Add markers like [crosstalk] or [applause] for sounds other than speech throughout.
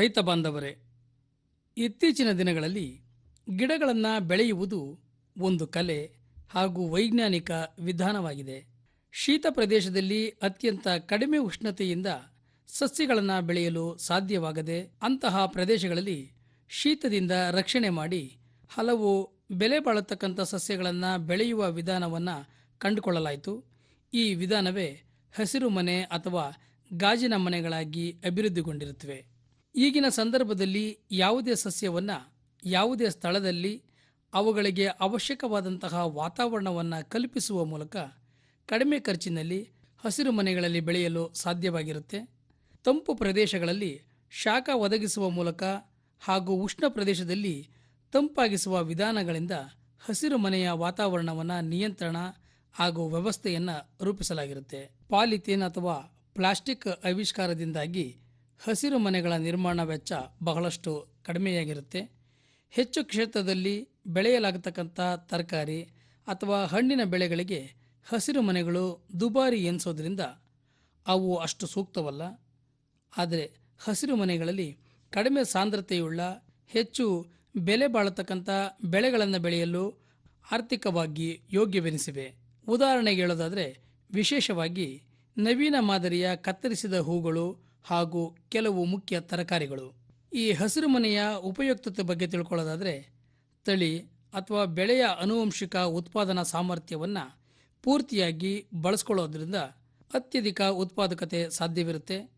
ರೈತ ಬಾಂಧವರೇ, ಇತ್ತೀಚಿನ ದಿನಗಳಲ್ಲಿ ಗಿಡಗಳನ್ನು ಬೆಳೆಯುವುದು ಒಂದು ಕಲೆ ಹಾಗೂ ವೈಜ್ಞಾನಿಕ ವಿಧಾನವಾಗಿದೆ. ಶೀತ ಪ್ರದೇಶದಲ್ಲಿ ಅತ್ಯಂತ ಕಡಿಮೆ ಉಷ್ಣತೆಯಿಂದ ಸಸ್ಯಗಳನ್ನು ಬೆಳೆಯಲು ಸಾಧ್ಯವಾಗದೆ ಅಂತಹ ಪ್ರದೇಶಗಳಲ್ಲಿ ಶೀತದಿಂದ ರಕ್ಷಣೆ ಮಾಡಿ ಹಲವು ಬೆಲೆ ಬಾಳತಕ್ಕಂಥ ಸಸ್ಯಗಳನ್ನು ಬೆಳೆಯುವ ವಿಧಾನವನ್ನು ಕಂಡುಕೊಳ್ಳಲಾಯಿತು. ಈ ವಿಧಾನವೇ ಹಸಿರು ಮನೆ ಅಥವಾ ಗಾಜಿನ ಮನೆಗಳಾಗಿ ಅಭಿವೃದ್ಧಿಗೊಂಡಿರುತ್ತವೆ. ಈಗಿನ ಸಂದರ್ಭದಲ್ಲಿ ಯಾವುದೇ ಸಸ್ಯವನ್ನು, ಯಾವುದೇ ಸ್ಥಳದಲ್ಲಿ ಅವುಗಳಿಗೆ ಅವಶ್ಯಕವಾದಂತಹ ವಾತಾವರಣವನ್ನು ಕಲ್ಪಿಸುವ ಮೂಲಕ ಕಡಿಮೆ ಖರ್ಚಿನಲ್ಲಿ ಹಸಿರು ಮನೆಗಳಲ್ಲಿ ಬೆಳೆಯಲು ಸಾಧ್ಯವಾಗಿರುತ್ತೆ. ತಂಪು ಪ್ರದೇಶಗಳಲ್ಲಿ ಶಾಖ ಒದಗಿಸುವ ಮೂಲಕ ಹಾಗೂ ಉಷ್ಣ ಪ್ರದೇಶದಲ್ಲಿ ತಂಪಾಗಿಸುವ ವಿಧಾನಗಳಿಂದ ಹಸಿರು ಮನೆಯ ವಾತಾವರಣವನ್ನು ನಿಯಂತ್ರಣ ಹಾಗೂ ವ್ಯವಸ್ಥೆಯನ್ನು ರೂಪಿಸಲಾಗಿರುತ್ತೆ. ಪಾಲಿಥೀನ್ ಅಥವಾ ಪ್ಲಾಸ್ಟಿಕ್ ಆವಿಷ್ಕಾರದಿಂದಾಗಿ ಹಸಿರು ಮನೆಗಳ ನಿರ್ಮಾಣ ವೆಚ್ಚ ಬಹಳಷ್ಟು ಕಡಿಮೆಯಾಗಿರುತ್ತೆ. ಹೆಚ್ಚು ಕ್ಷೇತ್ರದಲ್ಲಿ ಬೆಳೆಯಲಾಗತಕ್ಕಂಥ ತರಕಾರಿ ಅಥವಾ ಹಣ್ಣಿನ ಬೆಳೆಗಳಿಗೆ ಹಸಿರು ಮನೆಗಳು ದುಬಾರಿ ಎನಿಸೋದ್ರಿಂದ ಅವು ಅಷ್ಟು ಸೂಕ್ತವಲ್ಲ. ಆದರೆ ಹಸಿರು ಮನೆಗಳಲ್ಲಿ ಕಡಿಮೆ ಸಾಂದ್ರತೆಯುಳ್ಳ, ಹೆಚ್ಚು ಬೆಲೆ ಬಾಳತಕ್ಕಂಥ ಬೆಳೆಗಳನ್ನು ಬೆಳೆಯಲು ಆರ್ಥಿಕವಾಗಿ ಯೋಗ್ಯವೆನಿಸಿವೆ. ಉದಾಹರಣೆಗೆ ಹೇಳೋದಾದರೆ, ವಿಶೇಷವಾಗಿ ನವೀನ ಮಾದರಿಯ ಕತ್ತರಿಸಿದ ಹೂಗಳು ಹಾಗೂ ಕೆಲವು ಮುಖ್ಯ ತರಕಾರಿಗಳು. ಈ ಹಸಿರು ಮನೆಯ ಉಪಯುಕ್ತತೆ ಬಗ್ಗೆ ತಿಳ್ಕೊಳ್ಳೋದಾದರೆ, ತಳಿ ಅಥವಾ ಬೆಳೆಯ ಆನುವಂಶಿಕ ಉತ್ಪಾದನಾ ಸಾಮರ್ಥ್ಯವನ್ನು ಪೂರ್ತಿಯಾಗಿ ಬಳಸ್ಕೊಳ್ಳೋದ್ರಿಂದ ಅತ್ಯಧಿಕ ಉತ್ಪಾದಕತೆ ಸಾಧ್ಯವಿರುತ್ತೆ.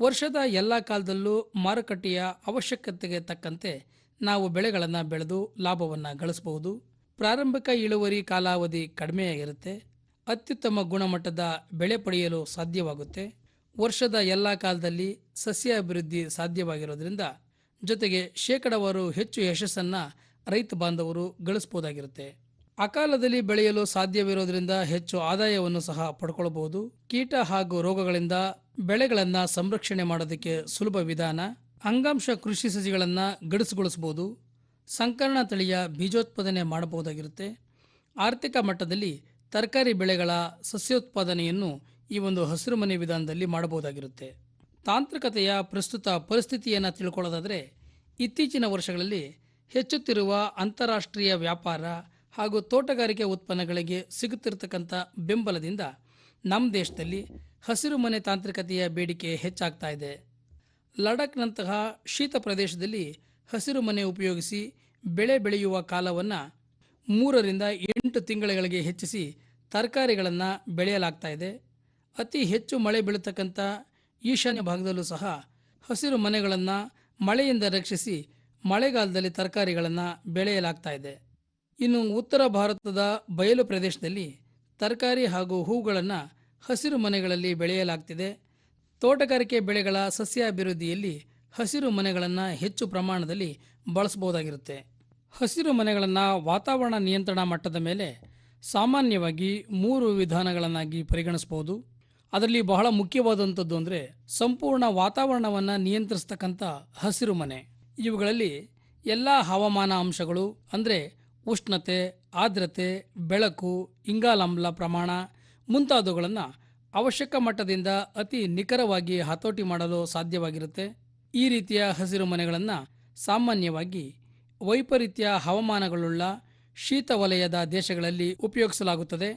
ವರ್ಷದ ಎಲ್ಲ ಕಾಲದಲ್ಲೂ ಮಾರುಕಟ್ಟೆಯ ಅವಶ್ಯಕತೆಗೆ ತಕ್ಕಂತೆ ನಾವು ಬೆಳೆಗಳನ್ನು ಬೆಳೆದು ಲಾಭವನ್ನು ಗಳಿಸಬಹುದು. ಪ್ರಾರಂಭಿಕ ಇಳುವರಿ ಕಾಲಾವಧಿ ಕಡಿಮೆಯಾಗಿರುತ್ತೆ. ಅತ್ಯುತ್ತಮ ಗುಣಮಟ್ಟದ ಬೆಳೆ ಪಡೆಯಲು ಸಾಧ್ಯವಾಗುತ್ತೆ. ವರ್ಷದ ಎಲ್ಲ ಕಾಲದಲ್ಲಿ ಸಸ್ಯ ಅಭಿವೃದ್ಧಿ ಸಾಧ್ಯವಾಗಿರೋದ್ರಿಂದ ಜೊತೆಗೆ ಶೇಕಡಾವಾರು ಹೆಚ್ಚು ಯಶಸ್ಸನ್ನು ರೈತ ಬಾಂಧವರು ಗಳಿಸಬಹುದಾಗಿರುತ್ತೆ ಅಕಾಲದಲ್ಲಿ ಬೆಳೆಯಲು ಸಾಧ್ಯವಿರೋದ್ರಿಂದ ಹೆಚ್ಚು ಆದಾಯವನ್ನು ಸಹ ಪಡ್ಕೊಳ್ಬಹುದು. ಕೀಟ ಹಾಗೂ ರೋಗಗಳಿಂದ ಬೆಳೆಗಳನ್ನು ಸಂರಕ್ಷಣೆ ಮಾಡೋದಕ್ಕೆ ಸುಲಭ ವಿಧಾನ, ಅಂಗಾಂಶ ಕೃಷಿ ಸಸಿಗಳನ್ನು ಗಡಿಸುಗೊಳಿಸಬಹುದು ಸಂಕರಣ ತಳಿಯ ಬೀಜೋತ್ಪಾದನೆ ಮಾಡಬಹುದಾಗಿರುತ್ತೆ. ಆರ್ಥಿಕ ಮಟ್ಟದಲ್ಲಿ ತರಕಾರಿ ಬೆಳೆಗಳ ಸಸ್ಯೋತ್ಪಾದನೆಯನ್ನು ಈ ಒಂದು ಹಸಿರು ಮನೆ ವಿಧಾನದಲ್ಲಿ ಮಾಡಬಹುದಾಗಿರುತ್ತೆ. ತಾಂತ್ರಿಕತೆಯ ಪ್ರಸ್ತುತ ಪರಿಸ್ಥಿತಿಯನ್ನು ತಿಳ್ಕೊಳ್ಳೋದಾದರೆ, ಇತ್ತೀಚಿನ ವರ್ಷಗಳಲ್ಲಿ ಹೆಚ್ಚುತ್ತಿರುವ ಅಂತಾರಾಷ್ಟ್ರೀಯ ವ್ಯಾಪಾರ ಹಾಗೂ ತೋಟಗಾರಿಕೆ ಉತ್ಪನ್ನಗಳಿಗೆ ಸಿಗುತ್ತಿರತಕ್ಕಂಥ ಬೆಂಬಲದಿಂದ ನಮ್ಮ ದೇಶದಲ್ಲಿ ಹಸಿರು ಮನೆ ತಾಂತ್ರಿಕತೆಯ ಬೇಡಿಕೆ ಹೆಚ್ಚಾಗ್ತಾ ಇದೆ. ಲಡಾಖ್ನಂತಹ ಶೀತ ಪ್ರದೇಶದಲ್ಲಿ ಹಸಿರು ಮನೆ ಉಪಯೋಗಿಸಿ ಬೆಳೆ ಬೆಳೆಯುವ ಕಾಲವನ್ನು ಮೂರರಿಂದ ಎಂಟು ತಿಂಗಳುಗಳಿಗೆ ಹೆಚ್ಚಿಸಿ ತರಕಾರಿಗಳನ್ನು ಬೆಳೆಯಲಾಗ್ತಾ ಇದೆ. ಅತಿ ಹೆಚ್ಚು ಮಳೆ ಬೀಳತಕ್ಕಂಥ ಈಶಾನ್ಯ ಭಾಗದಲ್ಲೂ ಸಹ ಹಸಿರು ಮನೆಗಳನ್ನು ಮಳೆಯಿಂದ ರಕ್ಷಿಸಿ ಮಳೆಗಾಲದಲ್ಲಿ ತರಕಾರಿಗಳನ್ನು ಬೆಳೆಯಲಾಗ್ತಾ ಇದೆ. ಇನ್ನು ಉತ್ತರ ಭಾರತದ ಬಯಲು ಪ್ರದೇಶದಲ್ಲಿ ತರಕಾರಿ ಹಾಗೂ ಹೂಗಳನ್ನು ಹಸಿರು ಮನೆಗಳಲ್ಲಿ ಬೆಳೆಯಲಾಗ್ತಿದೆ. ತೋಟಗಾರಿಕೆ ಬೆಳೆಗಳ ಸಸ್ಯ ಅಭಿವೃದ್ಧಿಯಲ್ಲಿ ಹಸಿರು ಮನೆಗಳನ್ನು ಹೆಚ್ಚು ಪ್ರಮಾಣದಲ್ಲಿ ಬಳಸಬಹುದಾಗಿರುತ್ತೆ. ಹಸಿರು ಮನೆಗಳನ್ನು ವಾತಾವರಣ ನಿಯಂತ್ರಣ ಮಟ್ಟದ ಮೇಲೆ ಸಾಮಾನ್ಯವಾಗಿ ಮೂರು ವಿಧಾನಗಳನ್ನಾಗಿ ಪರಿಗಣಿಸಬಹುದು. ಅದರಲ್ಲಿ ಬಹಳ ಮುಖ್ಯವಾದಂಥದ್ದು ಅಂದರೆ ಸಂಪೂರ್ಣ ವಾತಾವರಣವನ್ನು ನಿಯಂತ್ರಿಸ್ತಕ್ಕಂಥ ಹಸಿರು ಮನೆ. ಇವುಗಳಲ್ಲಿ ಎಲ್ಲ ಹವಾಮಾನ ಅಂಶಗಳು ಅಂದರೆ ಉಷ್ಣತೆ ಆರ್ದ್ರತೆ ಬೆಳಕು, ಇಂಗಾಲಾಮ್ಲ ಪ್ರಮಾಣ ಮುಂತಾದವುಗಳನ್ನು ಅವಶ್ಯಕ ಮಟ್ಟದಿಂದ ಅತಿ ನಿಖರವಾಗಿ ಹತೋಟಿ ಮಾಡಲು ಸಾಧ್ಯವಾಗಿರುತ್ತೆ. ಈ ರೀತಿಯ ಹಸಿರು ಮನೆಗಳನ್ನು ಸಾಮಾನ್ಯವಾಗಿ ವೈಪರೀತ್ಯ ಹವಾಮಾನಗಳುಳ್ಳ ಶೀತ ವಲಯದ ದೇಶಗಳಲ್ಲಿ ಉಪಯೋಗಿಸಲಾಗುತ್ತದೆ.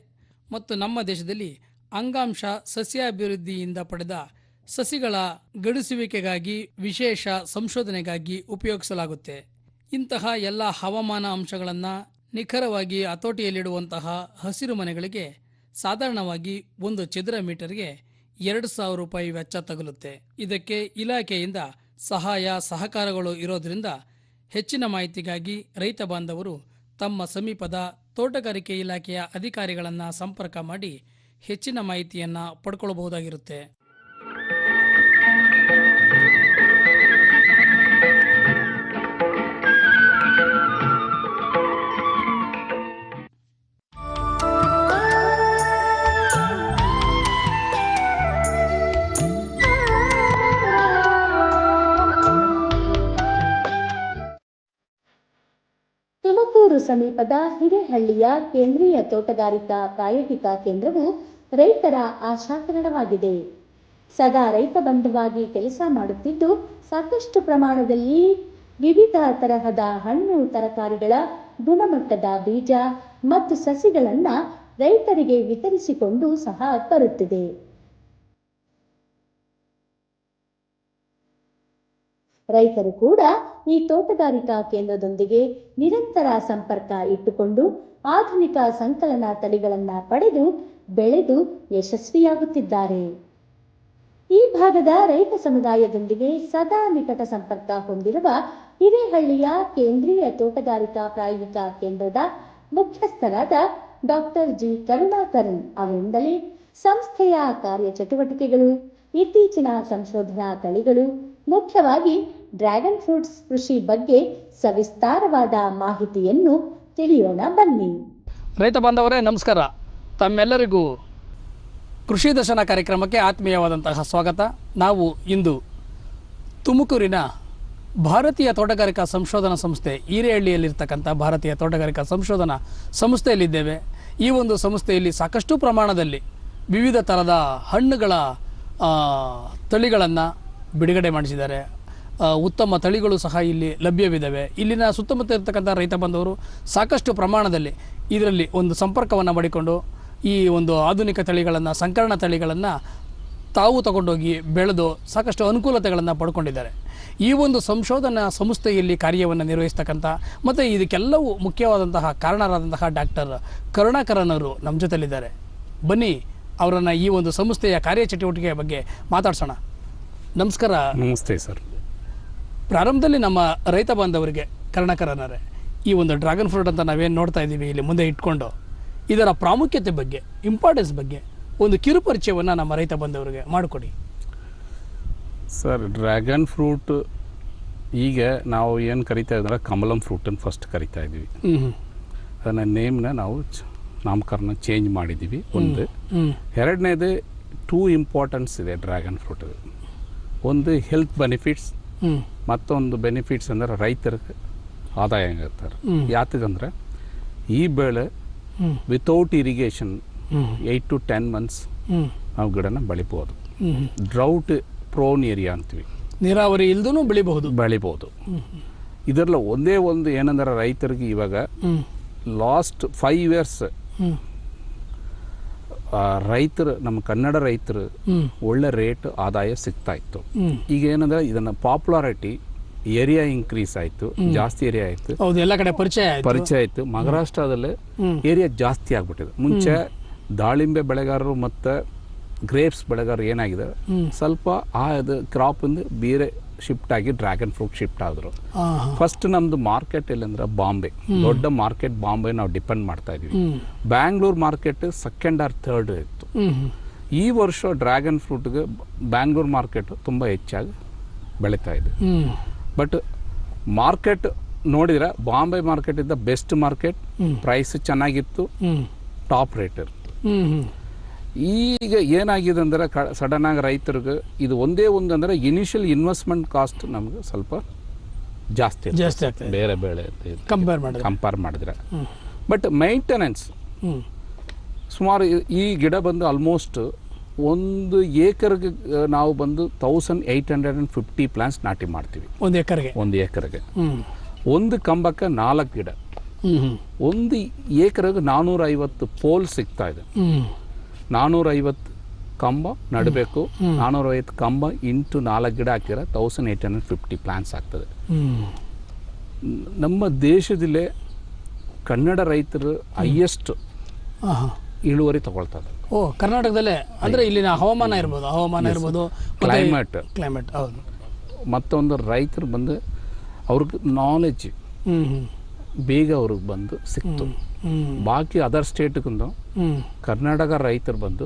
ಮತ್ತು ನಮ್ಮ ದೇಶದಲ್ಲಿ ಅಂಗಾಂಶ ಸಸ್ಯಾಭಿವೃದ್ಧಿಯಿಂದ ಪಡೆದ ಸಸಿಗಳ ಗಡಿಸುವಿಕೆಗಾಗಿ ವಿಶೇಷ ಸಂಶೋಧನೆಗಾಗಿ ಉಪಯೋಗಿಸಲಾಗುತ್ತೆ. ಇಂತಹ ಎಲ್ಲ ಹವಾಮಾನ ಅಂಶಗಳನ್ನು ನಿಖರವಾಗಿ ಹತೋಟಿಯಲ್ಲಿಡುವಂತಹ ಹಸಿರು ಮನೆಗಳಿಗೆ ಸಾಧಾರಣವಾಗಿ ಒಂದು ಚದರ ಮೀಟರ್ಗೆ ಎರಡು ಸಾವಿರ ರೂಪಾಯಿ ವೆಚ್ಚ ತಗಲುತ್ತೆ. ಇದಕ್ಕೆ ಇಲಾಖೆಯಿಂದ ಸಹಾಯ ಸಹಕಾರಗಳು ಇರೋದ್ರಿಂದ ಹೆಚ್ಚಿನ ಮಾಹಿತಿಗಾಗಿ ರೈತ ಬಾಂಧವರು ತಮ್ಮ ಸಮೀಪದ ತೋಟಗಾರಿಕೆ ಇಲಾಖೆಯ ಅಧಿಕಾರಿಗಳನ್ನು ಸಂಪರ್ಕ ಮಾಡಿ ಹೆಚ್ಚಿನ ಮಾಹಿತಿಯನ್ನು ಪಡ್ಕೊಳ್ಬಹುದಾಗಿರುತ್ತೆ. ತುಮಕೂರು ಸಮೀಪದ ಹಿರೇಹಳ್ಳಿಯ ಕೇಂದ್ರೀಯ ತೋಟಗಾರಿಕಾ ಪ್ರಾಯೋಗಿಕ ಕೇಂದ್ರವು ರೈತರ ಆಶಾಕಿರಣವಾಗಿದೆ ಸದಾ ರೈತ ಬಂಧುವಾಗಿ ಕೆಲಸ ಮಾಡುತ್ತಿದ್ದು, ಸಾಕಷ್ಟು ಪ್ರಮಾಣದಲ್ಲಿ ವಿವಿಧ ತರಹದ ಹಣ್ಣು, ತರಕಾರಿಗಳ ಗುಣಮಟ್ಟದ ಬೀಜ ಮತ್ತು ಸಸಿಗಳನ್ನು ರೈತರಿಗೆ ವಿತರಿಸಿಕೊಂಡು ಸಹ ಬರುತ್ತಿದೆ. ರೈತರು ಕೂಡ ಈ ತೋಟಗಾರಿಕಾ ಕೇಂದ್ರದೊಂದಿಗೆ ನಿರಂತರ ಸಂಪರ್ಕ ಇಟ್ಟುಕೊಂಡು ಆಧುನಿಕ ಸಂಕಲನ ತಳಿಗಳನ್ನ ಪಡೆದು ಬೆಳೆದು ಯಶಸ್ವಿಯಾಗುತ್ತಿದ್ದಾರೆ. ಈ ಭಾಗದ ರೈತ ಸಮುದಾಯದೊಂದಿಗೆ ಸದಾ ನಿಕಟ ಸಂಪರ್ಕ ಹೊಂದಿರುವ ಹಿರೇಹಳ್ಳಿಯ ಕೇಂದ್ರೀಯ ತೋಟಗಾರಿಕಾ ಪ್ರಾಯೋಗಿಕ ಕೇಂದ್ರದ ಮುಖ್ಯಸ್ಥರಾದ ಡಾಕ್ಟರ್ ಜಿ. ಕರುಣಾಕರನ್ ಅವರಿಂದಲೇ ಸಂಸ್ಥೆಯ ಕಾರ್ಯಚಟುವಟಿಕೆಗಳು, ಇತ್ತೀಚಿನ ಸಂಶೋಧನಾ ತಳಿಗಳು ಮುಖ್ಯವಾಗಿ ಡ್ರ್ಯಾಗನ್ ಫ್ರೂಟ್ಸ್ ಕೃಷಿ ಬಗ್ಗೆ ಸವಿಸ್ತಾರವಾದ ಮಾಹಿತಿಯನ್ನು ತಿಳಿಯೋಣ ಬನ್ನಿ. ರೈತ ಬಾಂಧವರೇ, ನಮಸ್ಕಾರ. ತಮ್ಮೆಲ್ಲರಿಗೂ ಕೃಷಿ ದರ್ಶನ ಕಾರ್ಯಕ್ರಮಕ್ಕೆ ಆತ್ಮೀಯವಾದಂತಹ ಸ್ವಾಗತ. ನಾವು ಇಂದು ತುಮಕೂರಿನ ಭಾರತೀಯ ತೋಟಗಾರಿಕಾ ಸಂಶೋಧನಾ ಸಂಸ್ಥೆ ಹಿರೇಹಳ್ಳಿಯಲ್ಲಿರ್ತಕ್ಕಂಥ ಭಾರತೀಯ ತೋಟಗಾರಿಕಾ ಸಂಶೋಧನಾ ಸಂಸ್ಥೆಯಲ್ಲಿದ್ದೇವೆ. ಈ ಒಂದು ಸಂಸ್ಥೆಯಲ್ಲಿ ಸಾಕಷ್ಟು ಪ್ರಮಾಣದಲ್ಲಿ ವಿವಿಧ ಥರದ ಹಣ್ಣುಗಳ ತಳಿಗಳನ್ನು ಬಿಡುಗಡೆ ಮಾಡಿಸಿದ್ದಾರೆ. ಉತ್ತಮ ತಳಿಗಳು ಸಹ ಇಲ್ಲಿ ಲಭ್ಯವಿದ್ದಾವೆ ಇಲ್ಲಿನ ಸುತ್ತಮುತ್ತ ಇರತಕ್ಕಂಥ ರೈತ ಬಂದವರು ಸಾಕಷ್ಟು ಪ್ರಮಾಣದಲ್ಲಿ ಇದರಲ್ಲಿ ಒಂದು ಸಂಪರ್ಕವನ್ನು ಮಾಡಿಕೊಂಡು ಈ ಒಂದು ಆಧುನಿಕ ತಳಿಗಳನ್ನು, ಸಂಕರಣ ತಳಿಗಳನ್ನು ತಾವು ತಗೊಂಡೋಗಿ ಬೆಳೆದು ಸಾಕಷ್ಟು ಅನುಕೂಲತೆಗಳನ್ನು ಪಡ್ಕೊಂಡಿದ್ದಾರೆ. ಈ ಒಂದು ಸಂಶೋಧನಾ ಸಂಸ್ಥೆಯಲ್ಲಿ ಕಾರ್ಯವನ್ನು ನಿರ್ವಹಿಸ್ತಕ್ಕಂಥ ಮತ್ತು ಇದಕ್ಕೆಲ್ಲವೂ ಮುಖ್ಯವಾದಂತಹ ಕಾರಣರಾದಂತಹ ಡಾಕ್ಟರ್ ಕರುಣಾಕರನವರು ನಮ್ಮ ಜೊತೆಯಲ್ಲಿದ್ದಾರೆ ಬನ್ನಿ ಅವರನ್ನು ಈ ಒಂದು ಸಂಸ್ಥೆಯ ಕಾರ್ಯಚಟುವಟಿಕೆಯ ಬಗ್ಗೆ ಮಾತಾಡ್ಸೋಣ. ನಮಸ್ಕಾರ. ನಮಸ್ತೆ ಸರ್. ಪ್ರಾರಂಭದಲ್ಲಿ ನಮ್ಮ ರೈತ ಬಾಂಧವರಿಗೆ ಕರ್ಣಕರನರೇ ಈ ಒಂದು ಡ್ರ್ಯಾಗನ್ ಫ್ರೂಟ್ ಅಂತ ನಾವೇನು ನೋಡ್ತಾ ಇದ್ದೀವಿ ಇಲ್ಲಿ ಮುಂದೆ ಇಟ್ಕೊಂಡು ಇದರ ಪ್ರಾಮುಖ್ಯತೆ ಬಗ್ಗೆ ಇಂಪಾರ್ಟೆನ್ಸ್ ಬಗ್ಗೆ ಒಂದು ಕಿರು ಪರಿಚಯವನ್ನು ನಮ್ಮ ರೈತ ಬಾಂಧವರಿಗೆ ಮಾಡಿಕೊಡಿ. ಸರ್ ಡ್ರ್ಯಾಗನ್ ಫ್ರೂಟ್ ಈಗ ನಾವು ಏನು ಕರಿತಾ ಇದ್ರೆ ಕಮಲಂ ಫ್ರೂಟನ್ನು ಫಸ್ಟ್ ಕರಿತಾ ಇದ್ದೀವಿ. ಅದನ್ನು ನೇಮ್ನ ನಾವು ಚ- ನಾಮಕರಣ ಚೇಂಜ್ ಮಾಡಿದ್ದೀವಿ. ಒಂದು. ಎರಡನೇದು ಟೂ ಇಂಪಾರ್ಟೆನ್ಸ್ ಇದೆ ಡ್ರ್ಯಾಗನ್ ಫ್ರೂಟ್ ಒಂದು ಹೆಲ್ತ್ ಬೆನಿಫಿಟ್ಸ್ ಮತ್ತೊಂದು ಬೆನಿಫಿಟ್ಸ್ ಅಂದ್ರೆ ರೈತರಿಗೆ ಆದಾಯ ಆಗಿರ್ತಾರೆ. ಯಾತಕ್ಕಂದ್ರೆ ಈ ಬೆಳೆ without irrigation eight eight to ten months ನಾವು ಗಿಡನ ಬೆಳಿಬೋದು. ಡ್ರೌಟ್ ಪ್ರೋನ್ ಏರಿಯಾ ಅಂತೀವಿ. ನೀರಾವರಿ ಇಲ್ದೂ ಬೆಳಿಬಹುದು. ಬೆಳಿಬೋದು. ಇದರಲ್ಲಿ ಒಂದೇ ಒಂದು ಏನಂದ್ರೆ ರೈತರಿಗೆ ಇವಾಗ ಲಾಸ್ಟ್ ಫೈವ್ ಇಯರ್ಸ್ ರೈತರು ನಮ್ಮ ಕನ್ನಡ ರೈತರು ಒಳ್ಳೆ ರೇಟ್ ಆದಾಯ ಸಿಗ್ತಾ ಇತ್ತು ಈಗ ಏನಂದ್ರೆ ಇದನ್ನ ಪಾಪ್ಯುಲಾರಿಟಿ ಏರಿಯಾ ಇನ್ಕ್ರೀಸ್ ಆಯಿತು ಜಾಸ್ತಿ ಏರಿಯಾ ಆಯ್ತು. ಹೌದು ಎಲ್ಲ ಕಡೆ ಪರಿಚಯ ಪರಿಚಯ ಆಯ್ತು. ಮಹಾರಾಷ್ಟ್ರದಲ್ಲಿ ಏರಿಯಾ ಜಾಸ್ತಿ ಆಗ್ಬಿಟ್ಟಿದೆ. ಮುಂಚೆ ದಾಳಿಂಬೆ ಬೆಳೆಗಾರರು ಮತ್ತೆ ಗ್ರೇಪ್ಸ್ ಬೆಳೆಗಾರರು ಏನಾಗಿದೆ? ಸ್ವಲ್ಪ ಆ ಕ್ರಾಪ್ ಇಂದ ಬೇರೆ ಶಿಫ್ಟ್ ಆಗಿ ಡ್ರ್ಯಾಗನ್ ಫ್ರೂಟ್ ಶಿಫ್ಟ್ ಆದರು. ಫಸ್ಟ್ ನಮ್ದು ಮಾರ್ಕೆಟ್ ಎಲ್ಲಂದ್ರೆ? ಬಾಂಬೆ. ದೊಡ್ಡ ಮಾರ್ಕೆಟ್ ಬಾಂಬೆ ನಾವು ಡಿಪೆಂಡ್ ಮಾಡ್ತಾ ಇದೀವಿ. Bangalore market second or third ಇತ್ತು. ಈ ವರ್ಷ ಡ್ರ್ಯಾಗನ್ ಫ್ರೂಟ್ಗೆ ಬ್ಯಾಂಗ್ಳೂರ್ ಮಾರ್ಕೆಟ್ ತುಂಬ ಹೆಚ್ಚಾಗಿ ಬೆಳೀತಾ ಇದೆ. ಬಟ್ ಮಾರ್ಕೆಟ್ ನೋಡಿದ್ರೆ ಬಾಂಬೆ ಮಾರ್ಕೆಟ್ ಇದ್ದ ಬೆಸ್ಟ್ ಮಾರ್ಕೆಟ್ ಪ್ರೈಸ್ ಚೆನ್ನಾಗಿತ್ತು ಟಾಪ್ ರೇಟ್ ಹ್ಞೂ ಈಗ ಏನಾಗಿದೆ ಅಂದ್ರೆ ಕ ಸಡನ್ನಾಗಿ ರೈತರಿಗೆ ಇದು ಒಂದೇ ಒಂದು ಅಂದರೆ ಇನಿಷಿಯಲ್ ಇನ್ವೆಸ್ಟ್ಮೆಂಟ್ ಕಾಸ್ಟ್ ನಮ್ಗೆ ಸ್ವಲ್ಪ ಜಾಸ್ತಿ. ಜಾಸ್ತಿ ಆಗ್ತದೆ. ಬೇರೆ ಬೇಳೆ ಕಂಪೇರ್ ಮಾಡಿ ಕಂಪೇರ್ ಮಾಡಿದ್ರೆ. ಬಟ್ ಮೈಂಟೆನೆನ್ಸ್ ಸುಮಾರು ಈ- ಗಿಡ ಬಂದು ಆಲ್ಮೋಸ್ಟ್ ಒಂದು ಏಕರ್ಗೆ ನಾವು ಬಂದು thousand eight hundred and fifty plants ನಾಟಿ ಮಾಡ್ತೀವಿ. ಒಂದು ಎಕರೆಗೆ. ಒಂದು ಎಕರೆಗೆ. ಒಂದು ಕಂಬಕ್ಕೆ ನಾಲ್ಕು ಗಿಡ. ಒಂದು ಏಕರೆಗೆ ನಾನ್ನೂರ ಐವತ್ತು ಪೋಲ್ ಸಿಗ್ತಾ ಇದೆ. ಹ್ಞೂ ನಾನ್ನೂರ ಐವತ್ತು ಕಂಬ ನಡಬೇಕು. ನಾನ್ನೂರ ಐವತ್ತು ಕಂಬ ಇಂಟು ನಾಲ್ಕು ಗಿಡ ಹಾಕಿದ್ರೆ thousand eight hundred fifty plants ಆಗ್ತದೆ. ನಮ್ಮ ದೇಶದಲ್ಲೇ ಕನ್ನಡ ರೈತರು ಹೈಯೆಸ್ಟ್ ಇಳುವರಿ ತಗೊಳ್ತಾರೆ ಓ ಕರ್ನಾಟಕದಲ್ಲೇ? ಅಂದರೆ ಇಲ್ಲಿನ ಹವಾಮಾನ ಇರ್ಬೋದು. ಹವಾಮಾನ ಇರ್ಬೋದು. ಕ್ಲೈಮೇಟ್ ಕ್ಲೈಮೇಟ್ ಹೌದು. ಮತ್ತೊಂದು ರೈತರು ಬಂದು ಅವ್ರಿಗೆ ನಾಲೆಜ್ ಬೇಗ ಅವ್ರಿಗೆ ಬಂದು ಸಿಕ್ತು. ಬಾಕಿ ಅದರ್ ಸ್ಟೇಟ್ಗಿಂತ ಹ್ಞೂ ಕರ್ನಾಟಕ ರೈತರು ಬಂದು